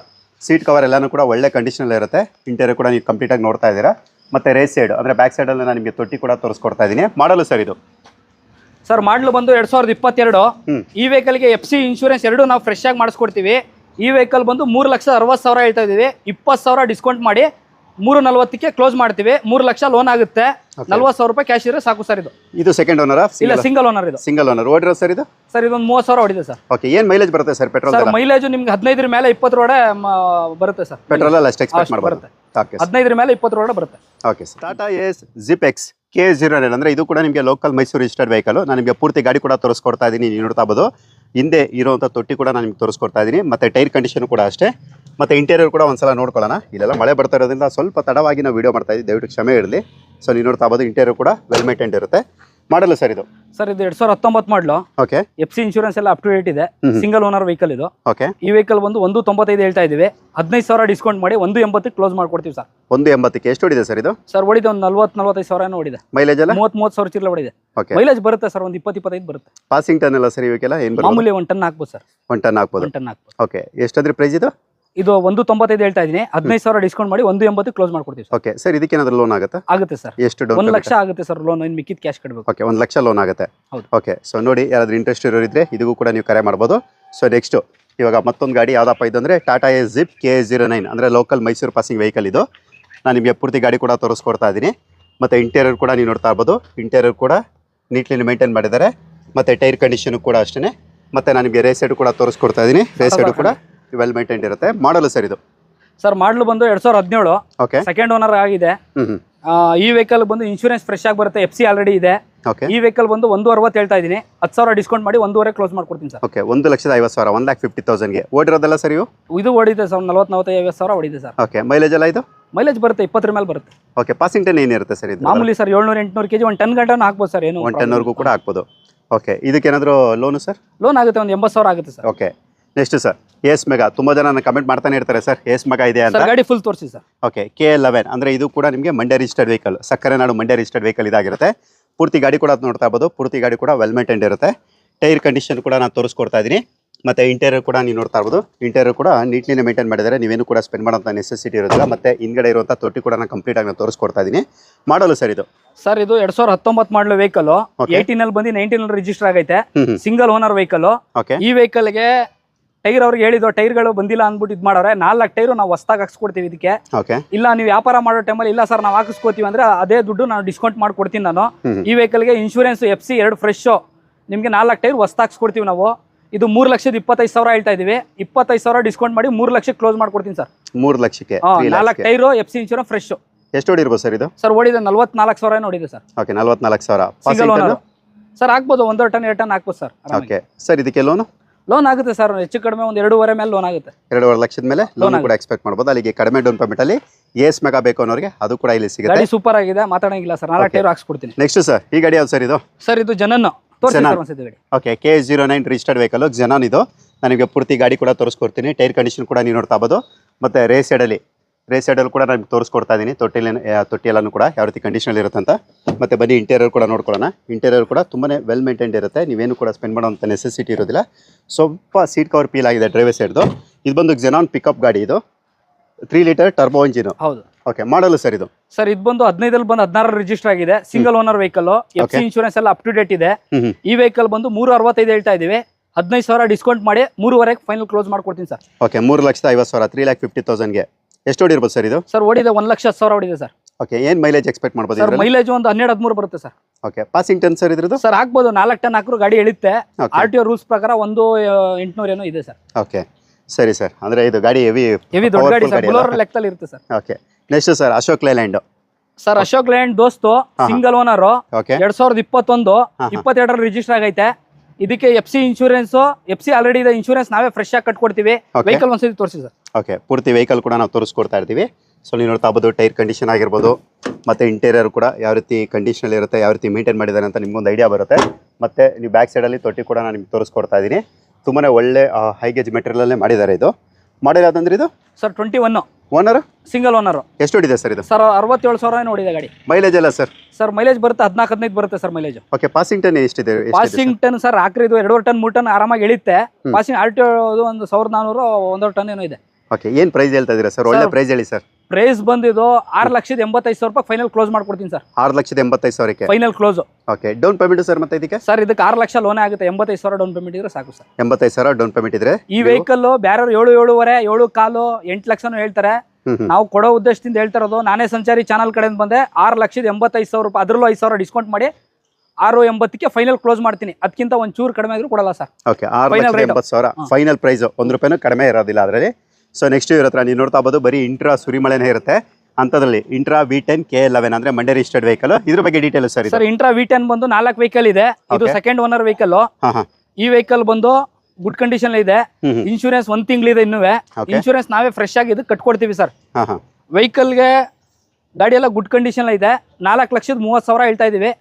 ಸೀಟ್ ಕವರ್ ಎಲ್ಲನೂ ಕೂಡ ಒಳ್ಳೆ ಕಂಡೀಷನಲ್ಲೇ ಇರುತ್ತೆ. ಇಂಟೀರಿಯರ್ ಕೂಡ ನೀವು ಕಂಪ್ಲೀಟಾಗಿ ನೋಡ್ತಾ ಇದ್ದೀರಾ. ಮತ್ತು ರೇಸ್ ಸೈಡ್ ಅಂದರೆ ಬ್ಯಾಕ್ ಸೈಡಲ್ಲಿ ನಾನು ನಿಮಗೆ ತೊಟ್ಟಿ ಕೂಡ ತೋರಿಸ್ಕೊಡ್ತಾ ಇದ್ದೀನಿ ಮಾಡಲು ಸರ್ ಇದು? ಸರ್ ಮಾಡಲು ಬಂದು ಎರಡ್ ಸಾವಿರದ ಇಪ್ಪತ್ತೆರಡು. ಈ ಈ ವೆಹಿಕಲ್ಗೆ ಎಫ್ ಸಿ ಇನ್ಶೂರೆನ್ಸ್ ಎರಡು ನಾವು ಫ್ರೆಶ್ ಆಗಿ ಮಾಡಿಸ್ಕೊಡ್ತೀವಿ. ಈ ವೆಹಿಕಲ್ ಬಂದು ಮೂರು ಲಕ್ಷ ಅರವತ್ತು ಸಾವಿರ ಹೇಳ್ತಾ ಇದ್ದೀವಿ. ಇಪ್ಪತ್ತು ಸಾವಿರ ಡಿಸ್ಕೌಂಟ್ ಮಾಡಿ ಮೂರು ನಲ್ವತ್ತಕ್ಕೆ ಕ್ಲೋಸ್ ಮಾಡ್ತೀವಿ. ಮೂರು ಲಕ್ಷ ಲೋನ್ ಆಗುತ್ತೆ. ನಲ್ವತ್ತು ಸಾವಿರ ರೂಪಾಯಿ ಕ್ಯಾಶ್ ಇದ್ರೆ ಸಾಕು ಸರ್ ಇದು. ಇದು ಸೆಕೆಂಡ್ ಓನರ್ ಇಲ್ಲ ಸಿಂಗಲ್ ಓನರ್ ಇದು. ಸಿಂಗಲ್ ಓನರ್ ಓಡಿರ ಸರ್ ಇದು? ಸರ್ ಇದೊಂದು ಮೂವತ್ತು ಸಾವಿರ ಹೊಡಿದೆ ಸರ್ ಓಕೆ ಏನು ಮೈಲೇಜ್ ಬರುತ್ತೆ ಸರ್ ಪೆಟ್ರೋಲ್ ಸರ್ ಮೈಲೇಜ್ ನಿಮ್ಗೆ ಹದಿನೈದರ ಮೇಲೆ ಇಪ್ಪತ್ತರೊಳಗೆ ಬರುತ್ತೆ ಸರ್ ಪೆಟ್ರೋಲ್ ಅಷ್ಟು ಎಕ್ಸ್ಪೆಕ್ಟ್ ಬರುತ್ತೆ. ಹದಿನೈದರ ಮೇಲೆ ಇಪ್ಪತ್ತರೊಳಗೆ ಬರುತ್ತೆ. Okay sir Tata Ace Zip X K zero nine ಅಂದರೆ ಇದು ಕೂಡ ನಿಮಗೆ ಲೋಕಲ್ ಮೈಸೂರು ರಿಜಿಸ್ಟರ್ಡ್ ವೆಹಿಕಲ್ ನಾನು ನಿಮಗೆ ಪೂರ್ತಿ ಗಾಡಿ ಕೂಡ ತೋರಿಸ್ಕೊಡ್ತಾ ಇದ್ದೀನಿ ನೀವು ನೋಡ್ತಾ ಬೋದು ಹಿಂದೆ ಇರುವಂಥ ತೊಟ್ಟಿ ಕೂಡ ನಾನು ನಿಮ್ಗೆ ತೋರಿಸ್ಕೊಡ್ತಾ ಇದ್ದೀನಿ ಮತ್ತು ಟೈರ್ ಕಂಡೀಷನ್ ಕೂಡ ಅಷ್ಟೇ. ಮತ್ತು ಇಂಟೀರಿಯರ್ ಕೂಡ ಒಂದ್ಸಲ ನೋಡ್ಕೊಳ್ಳೋಣ. ಇಲ್ಲೆಲ್ಲ ಮಳೆ ಬರ್ತಾ ಇರೋದ್ರಿಂದ ಸ್ವಲ್ಪ ತಡವಾಗಿ ನಾವು ವೀಡಿಯೋ ಮಾಡ್ತಾ ಇದ್ದೀವಿ. ದಯವಿಟ್ಟು ಕ್ಷಮೆ ಇರಲಿ. ಸೊ ನೀವು ನೋಡ್ತಾ ಇರ್ಬೋದು ಇಂಟೀರಿಯರ್ ಕೂಡ ವೆಲ್ ಮೇಂಟೈನ್ಡ್ ಇರುತ್ತೆ. ಮಾಡಲ್ಲ ಸರ್ ಇದು? ಸರ್ ಇದು ಎರಡ್ ಸಾವಿರ ಹತ್ತೊಂಬತ್ತು model. Okay. F C insurance ಎಲ್ಲ ಅಪ್ ಟು ಡೇಟ್ ಇದೆ. ಸಿಂಗಲ್ ಓನರ್ ವೆಹಿಕಲ್ ಇದು. ಓಕೆ. ಈ ವೆಹಿಕಲ್ ಬಂದು ಒಂದು ತೊಂಬತ್ತೈದು ಹೇಳ್ತಾ ಇದೀವಿ ಹದಿನೈದು ಸಾವಿರ ಡಿಸ್ಕೌಂಟ್ ಮಾಡಿ ಒಂದು ಎಂಬತ್ತಕ್ಕೆ ಕ್ಲೋಸ್ ಮಾಡ್ಕೊಡ್ತೀವಿ ಸರ್. ಒಂದು ಎಂಬತ್ತಕ್ಕೆ ಎಷ್ಟು ಹೊಡಿದೆ ಸರ್ ಇದು? ಸರ್ ಹೊಡಿದೆ ಒಂದು ನಲ್ವತ್ತು ನಲ್ವತ್ತೈದು ಸಾವಿರ ಏನೋ ಹೊಡಿದೆ ಮೈಲೇಜ್ ಎಲ್ಲ? ಮೂವತ್ತು ಮೂವತ್ತು ಸಾವಿರ ಚಿಲ್ಲ ಹೊಡಿದೆ ಓಕೆ. ಮೈಲೇಜ್ ಬರುತ್ತೆ ಸರ್ ಒಂದು ಇಪ್ಪತ್ತು ಇಪ್ಪತ್ತೈದು ಬರುತ್ತೆ. ಪಾಸಿಂಗ್ ಟನ್ ಎಲ್ಲ ಸರ್ ಇವಕ್ಕೆಲ್ಲ ಏನು ಬರುತ್ತೆ ಮಾಮೂಲಿ ಒಂದು ಟನ್ ಹಾಕ್ಬೋದು ಸರ್. ಒನ್ ಟನ್ ಹಾಕ್ಬೋದು. ಒನ್ ಟನ್ ಹಾಕ್ಬೋದು. ಓಕೆ. ಎಷ್ಟಾದ್ರೆ ಪ್ರೈಸ್ ಇದು? ಇದು ಒಂದು ತೊಂಬತ್ತೈದು ಹೇಳ್ತಾ ಇದೀನಿ ಹದಿನೈದು ಸಾವಿರ ಡಿಸ್ಕೌಂಟ್ ಮಾಡಿ ಒಂದು ಎಂಬತ್ತು ಕ್ಲೋಸ್ ಮಾಡ್ಕೊಡ್ತೀವಿ ಓಕೆ ಸರ್ ಇದಕ್ಕೆ ಏನಾದ್ರು ಲೋನ್ ಆಗುತ್ತೆ? ಆಗುತ್ತೆ ಸರ್. ಎಷ್ಟು ಡೌನ್ ಒಂದು ಲಕ್ಷ ಆಗುತ್ತೆ ಸರ್ ಲೋನ್ ಇನ್ನು ಮಿಕ್ಕಿದ ಕ್ಯಾಶ್ ಕಟ್ಬೇಕು. ಓಕೆ ಒಂದು ಲಕ್ಷ ಲೋನ್ ಆಗುತ್ತೆ. ಹೌದು. ಓಕೆ ಸೊ ನೋಡಿ ಯಾರಾದ್ರೂ ಇಂಟ್ರೆಸ್ಟ್ ಇರೋರಿದ್ರೆ ಇದ್ರೆ ಇದಕ್ಕೂ ಕೂಡ ನೀವು ಕರೆ ಮಾಡ್ಬೋದು. ಸೊ ನೆಕ್ಸ್ಟು ಇವಾಗ ಮತ್ತೊಂದು ಗಾಡಿ ಯಾವ್ದಪ್ಪ ಇದು ಅಂದ್ರೆ Tata Ace Zip K zero nine ಅಂದ್ರೆ ಲೋಕಲ್ ಮೈಸೂರು ಪಾಸಿಂಗ್ ವೆಹಿಕಲ್ ಇದು. ನಾನು ನಿಮಗೆ ಪೂರ್ತಿ ಗಾಡಿ ಕೂಡ ತೋರಿಸ್ಕೊಡ್ತಾ ಇದ್ದೀನಿ. ಮತ್ತೆ ಇಂಟೀರಿಯರ್ ಕೂಡ ನೀವು ನೋಡ್ತಾ ಇರ್ಬೋದು. ಇಂಟೀರಿಯರ್ ಕೂಡ ನೀಟ್ಲಿ ಮೇಂಟೈನ್ ಮಾಡಿದ್ದಾರೆ. ಮತ್ತೆ ಟೈರ್ ಕಂಡೀಷನ್ ಕೂಡ ಅಷ್ಟೇ ಮತ್ತೆ ನಾನು ನಿಮಗೆ ರೇಸ್ ಸೈಡ್ ಕೂಡ ತೋರಿಸ್ಕೊಡ್ತಾ ಇದ್ದೀನಿ. ರೇಸ್ ಸೈಡ್ ಕೂಡ ವೆಲ್ ಮೇಂಟೈನ್ ಇರುತ್ತೆ. ಮಾಡಲು ಸರ್ ಇದು. ಸರ್ ಮಾಡಲು ಬಂದು ಎರಡ್ ಸಾವಿರದ ಹದಿನೇಳು. ಓಕೆ ಸೆಕೆಂಡ್ ಓನರ್ ಆಗಿದೆ. ಈ ವೆಹಿಕಲ್ ಬಂದು ಇನ್ಶೂರೆನ್ಸ್ ಫ್ರೆಶ್ ಆಗಿ ಬರುತ್ತೆ ಎಫ್ ಸಿ ಆಲ್ರೆಡಿ ಇದೆ. ಓಕೆ ಈ ವೆಹಿಕಲ್ ಬಂದು ಒಂದು ಅರವತ್ತು ಹೇಳ್ತಾ ಇದೀನಿ ಹತ್ತು ಸಾವಿರ ಡಿಸ್ಕೌಂಟ್ ಮಾಡಿ ಒಂದೂವರೆ ಕ್ಲೋಸ್ ಮಾಡ್ಕೊಡ್ತೀನಿ ಸರ್. ಓಕೆ ಒಂದು ಲಕ್ಷದ ಐವತ್ತು ಸಾವಿರ ಒನ್ ಲ್ಯಾಕ್ ಫಿಫ್ಟಿ ತೌಸಂಡ್ಗೆ ಓಡಿರೋದಲ್ಲ ಸರ್ ಇವು? ಇದು ಓಡಿದೆ ಸರ್ ನಲ್ವತ್ತು ನಲವತ್ತೈದು ಐವತ್ತು ಸಾವಿರ ಓಡಿದೆ ಸರ್. ಓಕೆ ಮೈಲೇಜ್ ಎಲ್ಲ ಇದು? ಮೈಲೇಜ್ ಬರುತ್ತೆ ಇಪ್ಪತ್ತರ ಮೇಲೆ ಬರುತ್ತೆ. ಓಕೆ ಪಾಸಿಂಗ್ ಟೈನ್ ಏನಿರುತ್ತೆ ಸರ್ ಇದು ಮಾಮೂಲಿ ಸರ್ ಏಳ್ನೂರು ಎಂಟ್ನೂರು ಕೆಜಿ ಒಂದು ಟನ್ ಗಂಟೆ ಹಾಕ್ಬೋದು ಸರ್ ಏನು ಒನ್ ಟೆನ್ವರೆಗೂ ಕೂಡ ಹಾಕ್ಬೋದು. ಓಕೆ ಇದಕ್ಕೆ ಏನಾದರೂ ಲೋನು ಸರ್? ಲೋನ್ ಆಗುತ್ತೆ ಒಂದು ಎಂಬತ್ತು ಸಾವಿರ ಆಗುತ್ತೆ sir. Okay next sir Ace Mega ತುಂಬ ಜನ ಕಮೆಂಟ್ ಮಾಡ್ತಾನೆ ಇರ್ತಾರೆ ಸರ್ ಎಸ್ ಮೆಗಾ ಇದೆ ಅಂತ? ಗಾಡಿ ಫುಲ್ ತೋರಿಸಿ ಸರ್ ಓಕೆ ಕೆ ಲೆವೆನ್ ಅಂದರೆ ಇದು ಕೂಡ ನಿಮಗೆ ಮಂಡ್ಯ ರಿಜಿಸ್ಟರ್ಡ್ ವೆಹಿಕಲ್ ಸಕ್ಕರೆ ನಾಡು ಮಂಡ್ಯ ರಿಜಿಸ್ಟರ್ಡ್ ವೆಹಿಕಲ್ ಇದಾಗಿರುತ್ತೆ. ಪೂರ್ತಿ ಗಾಡಿ ಕೂಡ ನೋಡ್ತಾ ಇರ್ಬೋದು. ಪೂರ್ತಿ ಗಾಡಿ ಕೂಡ ವೆಲ್ ಮೇಂಟೈನ್ಡ್ ಇರುತ್ತೆ. ಟೈರ್ ಕಂಡೀಷನ್ ಕೂಡ ನಾನು ತೋರಿಸ್ಕೊಡ್ತಾ ಇದ್ದೀನಿ. ಮತ್ತು ಇಂಟೀರಿಯರ್ ಕೂಡ ನೀವು ನೋಡ್ತಾ ಇರ್ಬೋದು. ಇಂಟೀರಿಯರ್ ಕೂಡ ನೀಟ್ಲಿನೇ ಮೇಂಟೈನ್ ಮಾಡಿದರೆ. ನೀವೇನು ಕೂಡ ಸ್ಪೆಂಡ್ ಮಾಡೋಂಥ ನೆಸೆಸಿಟಿ ಇರೋದಿಲ್ಲ. ಮತ್ತು ಹಿಂದ್ಗಡೆ ಇರುವಂಥ ತೊಟ್ಟಿ ಕೂಡ ನಾನು ಕಂಪ್ಲೀಟ್ ಆಗಿ ತೋರಿಸ್ಕೊಡ್ತಾ ಇದ್ದೀನಿ. ಮಾಡಲು ಸರ್ ಇದು? ಸರ್ ಇದು ಎರಡ್ ಸಾವಿರದ ಹತ್ತೊಂಬತ್ತು ಮಾಡಲು ವೆಹಿಕಲ್. ಏಯ್ಟೀನಲ್ಲಿ ಬಂದು ನೈನ್ಟೀನಲ್ಲಿ ರಿಜಿಸ್ಟರ್ ಆಗೈತೆ. ಸಿಂಗಲ್ ಓನರ್ ವೆಹಿಕಲ್ ಓಕೆ ಈ ವೆಹಿಕಲ್ಗೆ ಟೈರ್ ಅವ್ರಿಗೆ ಹೇಳಿದ್ರು ಟೈರ್ಗಳು ಬಂದಿಲ್ಲ ಅಂದ್ಬಿಟ್ಟು ಇದು ಮಾಡೋರೆ ನಾಲ್ಕು ಟೈರು ನಾವು ಹೊಸ್ದಾಗ ಹಾಕ್ಸ್ಕೊಡ್ತೀವಿ ಇದಕ್ಕೆ ಇಲ್ಲ ನೀವು ವ್ಯಾಪಾರ ಮಾಡೋ ಟೈಮಲ್ಲಿ ಇಲ್ಲ ಸರ್ ನಾವು ಹಾಕಿಸ್ಕೋತೀವಿ ಅಂದ್ರೆ ಅದೇ ದುಡ್ಡು ನಾನು ಡಿಸ್ಕೌಂಟ್ ಮಾಡ್ಕೊಡ್ತೀನಿ ನಾನು. ಈ ಈ ವೆಹಿಕಲ್ಗೆ ಇನ್ಶೂರೆನ್ಸ್ ಎಫ್ ಸಿ ಎರಡು ಫ್ರೆಶ್ ನಿಮಗೆ ನಾಲ್ಕು ಟೈರ್ ಹೊಸ್ದಾಕ್ಸ್ಕೊಡ್ತೀವಿ ನಾವು. ಇದು ಮೂರು ಲಕ್ಷದ ಇಪ್ಪತ್ತೈದು ಸಾವಿರ ಹೇಳ್ತಾ ಇದೀವಿ. ಇಪ್ಪತ್ತೈದು ಸಾವಿರ ಡಿಸ್ಕೌಂಟ್ ಮಾಡಿ ಮೂರು ಲಕ್ಷಕ್ಕೆ ಕ್ಲೋಸ್ ಮಾಡ್ಕೊಡ್ತೀನಿ ಸರ್ ಮೂರು ಲಕ್ಷಕ್ಕೆ ನಾಲ್ಕು tyre F C insurance fresh ಎಷ್ಟು ಹೊಡಿರ್ಬೋದು ಸರ್ ಇದು? ಸರ್ ಓಡಿದೆ ನಲ್ವತ್ನಾಲ್ಕು ಸಾವಿರ ನೋಡಿದೆ ಸರ್ ಓಕೆ ನಲ್ವತ್ನಾಲ್ಕು ಸಾವಿರ. ಸಿಂಗಲ್ ಓನರ್ ಸರ್ ಹಾಕ್ಬೋದು ಒಂದೂವರೆ ಟನ್ ಎರಡು ಟನ್ ಹಾಕ್ಬೋದು ಸರ್ ಓಕೆ ಸರ್ ಇದಕ್ಕೆ ಲೋನು ಲೋನ್ ಆಗುತ್ತೆ ಸರ್ ಹೆಚ್ಚು ಕಡಿಮೆ ಒಂದು ಎರಡೂವರೆ ಮೇಲೆ ಲೋನ್ ಆಗುತ್ತೆ. ಎರಡೂವರೆ ಲಕ್ಷದ ಮೇಲೆ ಲೋನ್ ಕೂಡ ಎಕ್ಸ್ಪೆಕ್ಟ್ ಮಾಡಬಹುದು ಅಲ್ಲಿಗೆ ಕಡಿಮೆ ಡೌನ್ ಪೇಮೆಂಟ್ ಅಲ್ಲಿ ಎಸ್ ಮೆಗಾ ಬೇಕು ಅನ್ನೋರಿಗೆ ಅದು ಕೂಡ ಇಲ್ಲಿ ಸಿಗುತ್ತೆ. ಗಾಡಿ ಸೂಪರ್ ಆಗಿದೆ. ಮಾತಾಡಂಗಿಲ್ಲ ಸರ್ ನಾಲ್ಕು ಟೈರ್ ಹಾಕ್ಸ್ಕೊಡ್ತೀನಿ ನೆಕ್ಸ್ಟ್ ಸರ್ ಈ ಗಾಡಿ ಯಾವ್ದು ಸರ್ ಇದು? ಸರ್ ಇದು ಜನನ್ ತೋರಿಸಿ ಗಾಡಿ okay K zero nine registered vehicle Xenon ಇದು. ನನಗೆ ಪೂರ್ತಿ ಗಾಡಿ ಕೂಡ ತೋರಿಸ್ಕೊಡ್ತೀನಿ. ಟೈರ್ ಕಂಡೀಷನ್ ಕೂಡ ನೀವು ನೋಡ್ತಾ ಬೋದು ಮತ್ತೆ ರೇಸ್ ಸೈಡಲ್ಲಿ ರೇಸ್ ಸೈಡಲ್ಲಿ ಕೂಡ ನಾನು ತೋರಿಸ್ಕೊಡ್ತಾ ಇದ್ದೀನಿ ತೊಟ್ಟಿಲಿ ತೊಟ್ಟಿ ಎಲ್ಲನೂ ಕೂಡ ಯಾವ ರೀತಿ ಕಂಡೀಷನಲ್ಲಿ ಇರುತ್ತೆ ಅಂತ. ಮತ್ತು ಬನ್ನಿ ಇಂಟೀರಿಯರ್ ಕೂಡ ನೋಡ್ಕೊಳ್ಳೋಣ. ಇಂಟೀರಿಯರ್ ಕೂಡ ತುಂಬಾ ವೆಲ್ ಮೇಂಟೈನ್ಡ್ ಇರುತ್ತೆ. ನೀವೇನು ಕೂಡ ಸ್ಪೆಂಡ್ ಮಾಡೋಂಥ ನೆಸೆಸಿಟಿ ಇರೋದಿಲ್ಲ. ಸ್ವಲ್ಪ ಸೀಟ್ ಕವರ್ ಪೀಲ್ ಆಗಿದೆ ಡ್ರೈವರ್ ಸೈಡ್ದು ಇದು ಬಂದು ಜೆನಾನ್ ಪಿಕಪ್ ಗಾಡಿ ಇದು. ತ್ರೀ ಲೀಟರ್ ಟರ್ಬೋ ಇಂಜಿನು ಹೌದು. ಓಕೆ ಮಾಡಲು ಸರ್ ಇದು. ಸರ್ ಇದು ಬಂದು ಹದಿನೈದಲ್ಲಿ ಬಂದು ಹದಿನಾರು ರಿಜಿಸ್ಟರ್ ಆಗಿದೆ. Single owner vehicle F insurance ಎಲ್ಲ ಅಪ್ ಟು ಡೇಟ್ ಇದೆ. ಈ ವೆಹಿಕಲ್ ಬಂದು ಮೂರು ಅರವತ್ತೈದು ಹೇಳ್ತಾ ಇದೀವಿ ಹದಿನೈದು ಸಾವಿರ ಡಿಸ್ಕೌಂಟ್ ಮಾಡಿ ಮೂರುವರೆಗೆ ಫೈನಲ್ ಕ್ಲೋಸ್ ಮಾಡ್ಕೊಡ್ತೀನಿ ಸರ್ ಓಕೆ ಮೂರು ಲಕ್ಷದ ಐವತ್ತು ಸಾವಿರ ತ್ರೀ ಲ್ಯಾಕ್ ಫಿಫ್ಟಿ ತೌಸಂಡ್ಗೆ ಎಷ್ಟು ಹೊಡಿರ್ಬೋದು ಸರ್ ಇದು? ಸರ್ ಓಡಿದೆ ಒಂದು ಲಕ್ಷ ಹತ್ತು ಸಾವಿರ ಓಡಿದೆ ಸರ್. ಓಕೆ ಏನು ಮೈಲೇಜ್ ಎಕ್ಸ್ಪೆಕ್ಟ್ ಮಾಡ್ಬೋದು ಸರ್ ಇದರಲ್ಲಿ? ಮೈಲೇಜ್ ಒಂದು ಹನ್ನೆರಡು ಹದಿಮೂರು ಬರುತ್ತೆ sir. Okay passing ton sir ಇದ್ರದ್ದು? ಸರ್ ಹಾಕ್ಬೋದು ನಾಲ್ಕು ಟನ್ ಹಾಕಿದ್ರು ಗಾಡಿ ಎಳಿತೆ ಆರ್ ಟಿ ರೂಲ್ಸ್ ಪ್ರಕಾರ ಒಂದು ಎಂಟುನೂರು ಏನೋ ಇದೆ ಸರ್. ಓಕೆ ಸರಿ ಸರ್. ಅಂದರೆ ಇದು ಗಾಡಿ ಹೆವಿ ಹೆವಿ ದೊಡ್ಡ ಗಾಡಿ ಸರ್ ಬುಲೋರ್ ಲೆಕ್ಕದಲ್ಲಿ ಇರುತ್ತೆ sir. Okay next sir Ashok Leyland sir Ashok Leyland Dost single owner okay ಎರಡ್ ಸಾವಿರದ ಇಪ್ಪತ್ತೊಂದು ಹಾ. ಇಪ್ಪತ್ತೆರಡರಲ್ಲಿ ರಿಜಿಸ್ಟರ್ ಆಗೈತೆ. ಇದಕ್ಕೆ F C insurance F C already ಇದೆ ಇನ್ಶೂರೆನ್ಸ್ ನಾವೇ ಫ್ರೆಶ್ ಆಗಿ ಕಟ್ಕೊಡ್ತೀವಿ. Okay. ವೆಹಿಕಲ್ ಒಂದ್ಸತಿ ತೋರಿಸಿ ಸರ್. ಓಕೆ ಪೂರ್ತಿ ವೆಹಿಕಲ್ ಕೂಡ ನಾವು ತೋರಿಸ್ಕೊಡ್ತಾ ಇರ್ತೀವಿ. ಸೊ ನೀವು ನೋಡ್ತಾ ಹಬ್ಬದು ಟೈರ್ ಕಂಡೀಷನ್ ಆಗಿರ್ಬೋದು ಮತ್ತು ಇಂಟೀರಿಯರ್ ಕೂಡ ಯಾವ ರೀತಿ ಕಂಡೀಷನಲ್ಲಿ ಇರುತ್ತೆ ಯಾವ ರೀತಿ ಮೇಂಟೈನ್ ಮಾಡಿದ್ದಾರೆ ಅಂತ ನಿಮಗೊಂದು ಐಡಿಯಾ ಬರುತ್ತೆ. ಮತ್ತು ನೀವು ಬ್ಯಾಕ್ ಸೈಡಲ್ಲಿ ತೊಟ್ಟಿ ಕೂಡ ನಾನು ನಿಮ್ಗೆ ತೋರಿಸ್ಕೊಡ್ತಾ ಇದ್ದೀನಿ. ತುಂಬಾ ಒಳ್ಳೆ ಹೈಗೇಜ್ ಮೆಟೀರಿಯಲಲ್ಲೇ ಮಾಡಿದ್ದಾರೆ ಇದು. ಮಾಡಿರೋದು ಅದಂದ್ರೆ ಇದು? Sir twenty one owner single owner ಎಷ್ಟು ಹೊಡಿದೆ ಸರ್ ಇದು? ಸರ್ ಅರವತ್ತೇಳು ಸಾವಿರ ನೋಡಿದೆ ಗಾಡಿ. ಮೈಲೇಜ್ ಎಲ್ಲ ಸರ್ ಸರ್ ಮೈಲೇಜ್ ಬರುತ್ತೆ ಹದಿನಾಲ್ಕು ಹದಿನೈದು ಬರುತ್ತೆ sir mileage okay passing ton ಎಷ್ಟಿದೆ ಪಾಸಿಂಗ್ ಟನ್ ಸರ್ ಆಕ್ರಿ ಇದು ಎರಡೂವರೆ ಟನ್ ಮೂರು ಟನ್ ಆರಾಮಾಗಿ ಇಳಿತೆ ಪಾಸಿಂಗ್ ಆರ್ ಟಿ ಒಂದು ಸಾವಿರದ ನಾನೂರು ಒಂದೂವರೆ ಟನ್ ಏನೋ ಇದೆ. ಓಕೆ ಏನು ಪ್ರೈಸ್ ಹೇಳ್ತಾ ಇದ್ದೀರಾ ಸರ್ ಒಳ್ಳೆ ಪ್ರೈಸ್ ಹೇಳಿ ಸರ್ ಪ್ರೈಸ್ ಬಂದಿದ್ದು ಆರು ಲಕ್ಷದ ಎಂಬತ್ತೈದು ಸಾವಿರ ರೂಪಾಯಿ ಫೈನಲ್ ಕ್ಲೋಸ್ ಮಾಡ್ಕೊಡ್ತೀನಿ ಸರ್ ಆರು ಲಕ್ಷದ ಎಂಬತ್ತೈದು ಸಾವಿರಕ್ಕೆ? Final close okay down payment sir ಮತ್ತೆ ಇದಕ್ಕೆ? ಸರ್ ಇದಕ್ಕೆ ಆರು ಲಕ್ಷ ಲೋನ್ ಆಗುತ್ತೆ. ಎಂಬತ್ತೈದು ಸಾವಿರ ಡೌನ್ ಪೇಮೆಂಟ್ ಇದ್ರೆ ಸಾಕು ಸರ್ ಎಂಬತ್ತೈದು ಸಾವಿರ ಡೌನ್ ಪೇಮೆಂಟ್ ಇದ್ರೆ ಈ ವೆಹಿಕಲ್ ಬೇರೆಯವ್ರು ಏಳು ಏಳುವರೆ ಏಳು ಕಾಲು ಎಂಟು ಲಕ್ಷನೂ ಹೇಳ್ತಾರೆ. ನಾವು ಕೊಡೋ ಉದ್ದೇಶದಿಂದ ಹೇಳ್ತಾ ಇರೋದು ನಾನೇ ಸಂಚಾರಿ ಚಾನಲ್ ಕಡೆಯಿಂದ ಬಂದೆ. ಆರು ಲಕ್ಷದ ಎಂಬತ್ತೈದು ಸಾವಿರ ರೂಪಾಯಿ ಅದರಲ್ಲೂ ಐದು ಸಾವಿರ ಡಿಸ್ಕೌಂಟ್ ಮಾಡಿ ಆರು ಎಂಬತ್ತಕ್ಕೆ ಫೈನಲ್ ಕ್ಲೋಸ್ ಮಾಡ್ತೀನಿ. ಅದಕ್ಕಿಂತ ಒಂದು ಚೂರು ಕಡಿಮೆ ಆದ್ರೂ ಕೊಡಲ್ಲ ಸರ್ ಓಕೆ ಆರು ಲಕ್ಷದ. ಎಂಬತ್ತು ಸಾವಿರ. ಫೈನಲ್ ಪ್ರೈಸ್ ಒಂದು ರೂಪಾಯಿನೂ ಕಡಿಮೆ ಇರೋದಿಲ್ಲ ಅದರಲ್ಲಿ ಸೊ ನೆಕ್ಸ್ಟ್ ಇವ್ರ ಹತ್ರ ನೀವು ನೋಡ್ತಾ ಬೋದು ಬರೀ ಇಂಟ್ರಾ ಸುರಿಮಳೆನೇ ಇರುತ್ತೆ. ಅಂಥದ್ರಲ್ಲಿ Intra V ten K eleven ಅಂದ್ರೆ ಮಂಡ್ಯ ರಿಜಿಸ್ಟರ್ಡ್ ವೆಹಿಕಲ್ ಇದ್ರ ಬಗ್ಗೆ detail sir sir Intra V ten ಬಂದು ನಾಲ್ಕು ವೆಹಿಕಲ್ ಇದೆ. ಇದು ಸೆಕೆಂಡ್ ಓನರ್ ವೆಹಿಕಲ್ ಈ ವೆಹಿಕಲ್ ಬಂದು ಗುಡ್ ಕಂಡೀಷನ್ ಇದೆ. ಇನ್ಶೂರೆನ್ಸ್ ಒಂದ್ ತಿಂಗಳಿದೆ ಇನ್ನೂ. ಇನ್ಶೂರೆನ್ಸ್ ನಾವೇ ಫ್ರೆಶ್ ಆಗಿ ಇದು ಕಟ್ಕೊಡ್ತೀವಿ ಸರ್ ವೆಹಿಕಲ್ಗೆ ಗಾಡಿ ಎಲ್ಲ ಗುಡ್ ಕಂಡೀಷನ್ ಇದೆ. ನಾಲ್ಕು ಲಕ್ಷದ ಮೂವತ್ತು ಸಾವಿರ ಹೇಳ್ತಾ ಇದೀವಿ.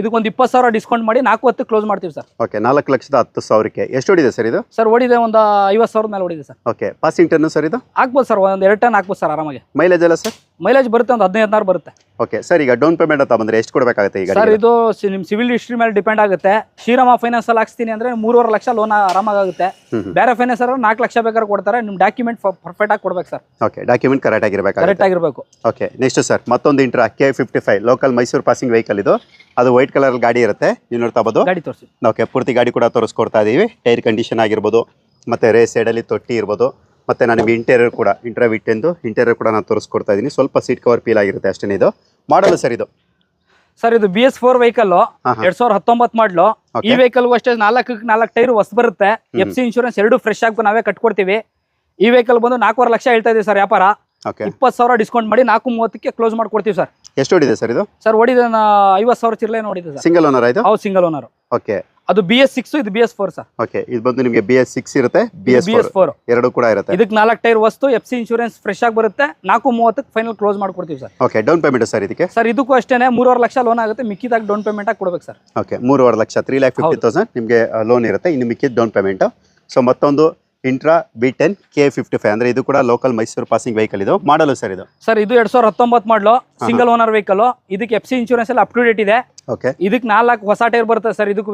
ಇದಕ್ಕೊಂದು ಇಪ್ಪತ್ತು ಸಾವಿರ ಡಿಸ್ಕೌಂಟ್ ಮಾಡಿ ನಾಲ್ಕು ಹತ್ತು ಕ್ಲೋಸ್ ಮಾಡ್ತೀವಿ ಸರ್. ಓಕೆ ನಾಲ್ಕು ಲಕ್ಷದ ಹತ್ತು ಸಾವಿರಕ್ಕೆ. ಎಷ್ಟು ಹೊಡಿದೆ ಸರ್ ಇದು? ಸರ್ ಓಡಿದೆ ಒಂದು ಐವತ್ತು ಸಾವಿರದ ಮೇಲೆ ಓಡಿದೆ sir. Okay passing ton sir ಇದು? ಹಾಕ್ಬೋದು ಸರ್ ಒಂದು ಎರಡು ಟನ್ ಹಾಕ್ಬೋದು ಸರ್ ಆರಾಮಾಗಿ. ಮೈಲೇಜ್ ಎಲ್ಲ ಸರ್? ಮೈಲೇಜ್ ಬರುತ್ತೆ ಒಂದು ಹದಿನೈದು ಹದಿನಾರು ಬರುತ್ತೆ. ಓಕೆ ಸರ್ ಈಗ ಡೌನ್ ಪೇಮೆಂಟ್ ಅಂತ ಬಂದ್ರೆ ಎಷ್ಟು ಕೊಡಬೇಕಾಗುತ್ತೆ ಈಗ ಸರ್ ಇದು ನಿಮ್ಮ ನಿಮ್ ಸಿವಿಲ್ ಹಿಸ್ಟ್ರಿ ಮೇಲೆ ಡಿಪೆಂಡ್ ಆಗುತ್ತೆ. ಶ್ರೀರಾಮ ಫೈನಾನ್ಸ್ ಅಲ್ಲಿ ಹಾಕ್ಸ್ತೀನಿ ಅಂದ್ರೆ ಮೂರುವರೆ ಲಕ್ಷ ಲೋನ್ ಆರಾಮಾಗುತ್ತೆ. ಬೇರೆ ಫೈನಾನ್ಸ್ ಅವರು ನಾಲ್ಕು ಲಕ್ಷ ಬೇಕಾದ್ರೆ ಕೊಡ್ತಾರೆ. ನಿಮ್ ಡಾಕ್ಯುಮೆಂಟ್ ಪರ್ಫೆಕ್ಟ್ ಆಗಿ ಕೊಡ್ಬೇಕು ಸರ್ ಓಕೆ ಡಾಕ್ಯುಮೆಂಟ್ ಕರೆಕ್ಟ್ ಆಗಿರಬೇಕು ಕರೆಕ್ಟ್ ಆಗಿರಬೇಕು. ಓಕೆ ನೆಕ್ಸ್ಟ್ ಸರ್ ಮತ್ತೊಂದು Intra K fifty five local Mysuru passing vehicle ಇದು. ಅದು ವೈಟ್ ಕಲರ್ ಗಾಡಿ ಇರುತ್ತೆ. ನೀವು ನೋಡ್ತಾ ಬೋದು ಗಾಡಿ ತೋರಿಸಿ. ಓಕೆ ಪೂರ್ತಿ ಗಾಡಿ ಕೂಡ ತೋರಿಸ್ಕೊಡ್ತಾ ಇದೀವಿ. ಟೈರ್ ಕಂಡೀಷನ್ ಆಗಿರ್ಬೋದು ಮತ್ತೆ ರೇ ಸೈಡಲ್ಲಿ ತೊಟ್ಟಿ ಇರ್ಬೋದು. ಮತ್ತೆ ನಾನು ನಿಮಗೆ ಇಂಟೀರಿಯರ್ ಕೂಡ ಇಂಟ್ರಾ ಎಂದು ಇಂಟೀರಿಯರ್ ಕೂಡ ನಾನು ತೋರಿಸ್ಕೊಡ್ತಾ ಇದ್ದೀನಿ. ಸ್ವಲ್ಪ ಸೀಟ್ ಕವರ್ ಪೀಲ್ ಆಗಿರುತ್ತೆ ಅಷ್ಟೇ ಇದು. ಮಾಡಲು ಸರ್ ಇದು? ಸರ್ ಇದು ಬಿ ಎಸ್ ಫೋರ್ ವೆಹಿಕಲ್. ಎರಡ್ ಸಾವಿರದ ಹತ್ತೊಂಬತ್ತು ಮಾಡ್ಲು ಈ ವೆಹಿಕಲ್ ಅಷ್ಟೇ ನಾಲ್ಕು ನಾಲ್ಕು ಟೈರ್ ಹೊಸ ಬರುತ್ತೆ. ಎಫ್ ಸಿ ಇನ್ಶೂರೆನ್ಸ್ ಎರಡು ಫ್ರೆಶ್ ಆಗಿ ನಾವೇ ಕಟ್ಕೊಡ್ತೀವಿ. ಈ ವೆಹಿಕಲ್ ಬಂದು ನಾಲ್ಕೂವರೆ ಲಕ್ಷ ಹೇಳ್ತಾ ಇದೆ ಸರ್ ವ್ಯಾಪಾರ. ಓಕೆ ಇಪ್ಪತ್ತು ಸಾವಿರ ಡಿಸ್ಕೌಂಟ್ ಮಾಡಿ ನಾಲ್ಕು ಮೂವತ್ತಕ್ಕೆ ಕ್ಲೋಸ್ ಮಾಡ್ಕೊಡ್ತೀವಿ ಸರ್. ಎಷ್ಟು ಹೊಡಿದೆ ಸರ್ ಇದು? ಸರ್ ಓಡಿದ ಐವತ್ತು ಸಾವಿರ ಚಿರ್ಲೆ ನೋಡಿದೆ ಸರ್. ಸಿಂಗಲ್ ಓನರ್ ಇದು? ಹೌದು ಸಿಂಗಲ್ ಓನರ್ ಓಕೆ ಅದು ಬಿ ಎಸ್ ಸಿಕ್ಸ್ ಇದು B S four sir. Okay ಇದು ಬಂದು ನಿಮಗೆ ಬಿ ಎಸ್ ಸಿಕ್ಸ್ ಇರುತ್ತೆ B S B S four ಎರಡು ಕೂಡ ಇರುತ್ತೆ. ಇದಕ್ಕೆ ನಾಲ್ಕು ಟೈರ್ ವಸ್ತು ಎಫ್ ಸಿ ಇನ್ಶೂರೆನ್ಸ್ ಫ್ರೆಶ್ ಆಗಿ ಬರುತ್ತೆ. ನಾಲ್ಕು ಮೂವತ್ತಕ್ಕೆ ಫೈನಲ್ ಕ್ಲೋಸ್ ಮಾಡ್ಕೊಡ್ತೀವಿ sir. Okay down payment sir ಇದಕ್ಕೆ? ಸರ್ ಇದಕ್ಕೂ ಅಷ್ಟೇ ಮೂರುವರೆ ಲಕ್ಷ ಲೋನ್ ಆಗುತ್ತೆ. ಮಿಕ್ಕಿದಾಗ ಡೌನ್ ಪೇಮೆಂಟ್ ಆಗಿ ಕೊಡ್ಬೇಕು ಸರ್. ಓಕೆ ಮೂರುವರೆ lakh three lakh fifty. Thousand ನಿಮಗೆ ಲೋನ್ ಇರುತ್ತೆ. ಇನ್ನು ಮಿಕ್ಕಿದ ಡೌನ್ ಪೇಮೆಂಟು ಸೊ ಮತ್ತೊಂದು Intra B ten K fifty five ಅಂದ್ರೆ ಇದು ಕೂಡ ಲೋಕಲ್ ಮೈಸೂರು ಪಾಸಿಂಗ್ ವೆಹಿಕಲ್ ಇದು. ಮಾಡಲು ಸರ್ ಇದು. ಸರ್ ಇದು ಎರಡ್ ಸಾವಿರದ ಹತ್ತೊಂಬತ್ ಮಾಡಲು ಸಿಂಗಲ್ ಓನರ್ ವೆಹಿಕಲ್ ಇದಕ್ಕೆ ಎಫ್ ಸಿ ಇನ್ಶೂರೆನ್ಸ್ ಎಲ್ಲ ಅಪ್ ಟು ಡೇಟ್ ಇದೆ. ಓಕೆ ಇದಕ್ಕೆ ನಾಲ್ಕು ಹೊಸ ಟೈರ್ ಬರುತ್ತೆ ಸರ್ ಇದಕ್ಕೂ.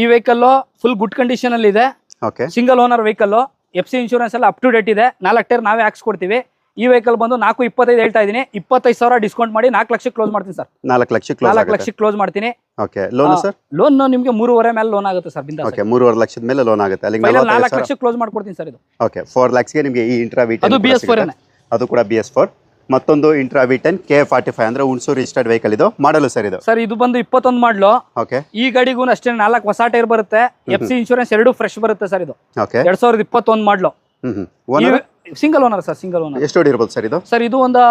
ಈ ವೆಹಿಕಲ್ ಫುಲ್ ಗುಡ್ ಕಂಡೀಷನ್ ಅಲ್ಲಿ ಇದೆ. Okay single owner vehicle F C insurance ಎಲ್ಲ ಅಪ್ ಟು ಡೇಟ್ ಇದೆ. ನಾಲ್ಕು ಟೈರ್ ನಾವೇ ಹಾಕ್ಸ್ಕೊಡ್ತೀವಿ. ಈ ವೆಹಿಕಲ್ ಬಂದು ನಾಲ್ಕು ಇಪ್ಪತ್ತೈದು ಹೇಳ್ತಾ ಇದೀನಿ ಇಪ್ಪತ್ತೈದು ಸಾವಿರ ಡಿಸ್ಕೌಂಟ್ ಮಾಡಿ ನಾಲ್ಕು ಲಕ್ಷ ಕ್ಲೋಸ್ ಮಾಡ್ತೀನಿ ಸರ್. ನಾಲ್ಕು ಲಕ್ಷ ಕ್ಲೋಸ್ ನಾಲ್ಕು ಲಕ್ಷಕ್ಕೆ ಕ್ಲೋಸ್ ಮಾಡ್ತೀನಿ. Okay loan sir? ಲೋನ್ ನಿಮಗೆ ಮೂರುವರೆ ಮೇಲೆ ಲೋನ್ ಆಗುತ್ತೆ ಸರ್ ಬಿಂದ ಓಕೆ ಮೂರುವರೆ ಲಕ್ಷದ ಮೇಲೆ ಲೋನ್ ಆಗುತ್ತೆ. ಅಲ್ಲಿ ನಾಲ್ಕು ಲಕ್ಷ ಕ್ಲೋಸ್ ಮಾಡ್ಕೊಡ್ತೀನಿ ಸರ್ ಇದು. ಓಕೆ ಫೋರ್ ಲ್ಯಾಕ್ಸ್ಗೆ ನಿಮಗೆ ಈ ಇಂಟ್ರಾ ವಿ ಅದು ಬಿ ಎಸ್ ಫೋರ್ ಅದು ಕೂಡ ಬಿ ಎಸ್ ಫೋರ್ ಮತ್ತೊಂದು Intra V ten K forty five ಅಂದ್ರೆ ಹುಣಸೂರು ರಿಜಿಸ್ಟರ್ಡ್ ವೆಹಿಕಲ್ ಇದು. ಮಾಡಲು ಸರ್ ಇದು. ಸರ್ ಇದು ಬಂದು ಇಪ್ಪತ್ತೊಂದು ಮಾಡಲು. ಓಕೆ ಈ ಗಾಡಿಗೂ ಅಷ್ಟೇ ನಾಲ್ಕು ಹೊಸ ಟೈರ್ ಬರುತ್ತೆ. ಎಫ್ ಸಿ ಇನ್ಶೂರೆನ್ಸ್ ಎರಡು ಫ್ರೆಶ್ ಬರುತ್ತೆ ಸರ್ ಇದು. ಓಕೆ ಎರಡ್ ಸಾವಿರದ ಇಪ್ಪತ್ತೊಂದು ಮಾಡ್ಲು. Single owner sir single owner ಎಷ್ಟು ಹೊಡಿರ್ಬೋದು ಸರ್ ಇದು? ಸರ್ ಇದು ಒಂದು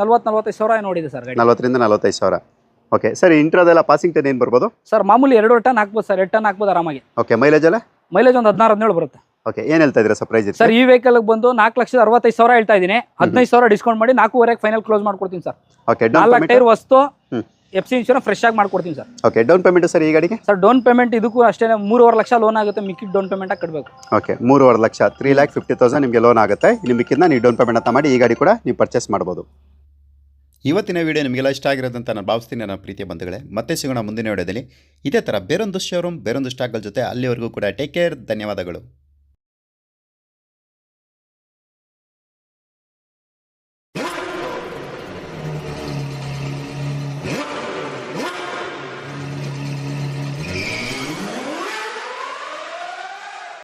ನಲ್ವತ್ತು ನಲ್ವತ್ತೈದು ಸಾವಿರ ನೋಡಿದೆ ಸರ್ ಗಾಡಿ. ನಲ್ವತ್ತರಿಂದ ನಲವತ್ತೈದು ಸಾವಿರ. ಓಕೆ ಸರ್ ಇಂಟ್ರಾದೆಲ್ಲ ಪಾಸಿಂಗ್ ಟೆನ್ ಏನು ಬರ್ಬೋದು? ಸರ್ ಮಾಮೂಲಿ ಎರಡು ಟನ್ ಹಾಕ್ಬೋದು ಸರ್ ಎರಡು ಟನ್ ಹಾಕ್ಬೋದು ಆರಾಮಾಗಿ. ಓಕೆ ಮೈಲೇಜ್ ಎಲ್ಲ? ಮೈಲೇಜ್ ಒಂದು ಹದಿನಾರು ಹದಿನೇಳು ಬರುತ್ತೆ. ಓಕೆ ಏನು ಹೇಳ್ತಾ ಇದ್ದೀರಾ ಸರ್ ಪ್ರೈಸ್ ಸರ್ ಈ ವೆಹಿಕಲ್ ಬಂದು ನಾಲ್ಕು ಲಕ್ಷದ ಅರವತ್ತೈದು ಸಾವಿರ ಹೇಳ್ತಾ ಇದ್ದೀನಿ. ಹದಿನೈದು ಸಾವಿರ ಡಿಸ್ಕೌಂಟ್ ಮಾಡಿ ನಾಲ್ಕೂವರೆಗೆ ಫೈನಲ್ ಕ್ಲೋಸ್ ಮಾಡ್ಕೊಡ್ತೀನಿ ಸರ್ ಓಕೆ ಡೌನ್ ನಾಲ್ಕು ಟೈರ್ ವಸ್ತು. ಎಫ್ ಸಿ ಇನ್ಶೂರೆನ್ಸ್ ಫ್ರೆಶ್ ಆಗಿ ಮಾಡ್ಕೊಡ್ತೀನಿ sir okay down payment sir ಈ ಗಾಡಿಗೆ? ಸರ್ ಡೌನ್ ಪೇಮೆಂಟ್ ಇದಕ್ಕೂ ಅಷ್ಟೇ ಮೂರುವರೆ ಲಕ್ಷ ಲೋನ್ ಆಗುತ್ತೆ ಮಿಕ್ಕಿ ಡೌನ್ ಪೇಮೆಂಟ್ ಆಗಿ ಕಟ್ಟಬೇಕು ಓಕೆ ಮೂರುವರೆ lakh three lakh fifty thousand ನಿಮಗೆ ಲೋನ್ ಆಗುತ್ತೆ. ಇಲ್ಲಿ ಮಿಕ್ಕಿದ್ನ ನೀವು ಡೌನ್ ಪೇಮೆಂಟ್ ಅಂತ ಮಾಡಿ ಈ ಗಾಡಿ ಕೂಡ ನೀವು ಪರ್ಚೇಸ್ ಮಾಡ್ಬೋದು. ಇವತ್ತಿನ ವಿಡಿಯೋ ನಿಮಗೆಲ್ಲ ಇಷ್ಟ ಆಗಿರೋದಂತ ನಾನು ಭಾವಿಸ್ತೀನಿ ನನ್ನ ಪ್ರೀತಿಯ ಬಂಧುಗಳೇ. ಮತ್ತೆ ಸಿಗೋಣ ಮುಂದಿನ ವಿಡಿಯೋದಲ್ಲಿ ಇದೇ ಥರ ಬೇರೊಂದು ಶೋರೂಮ್ ಬೇರೊಂದು ಸ್ಟಾಕ್ಗಳ ಜೊತೆ ಅಲ್ಲಿವರೆಗೂ ಕೂಡ ಟೇಕ್ ಕೇರ್ ಧನ್ಯವಾದಗಳು.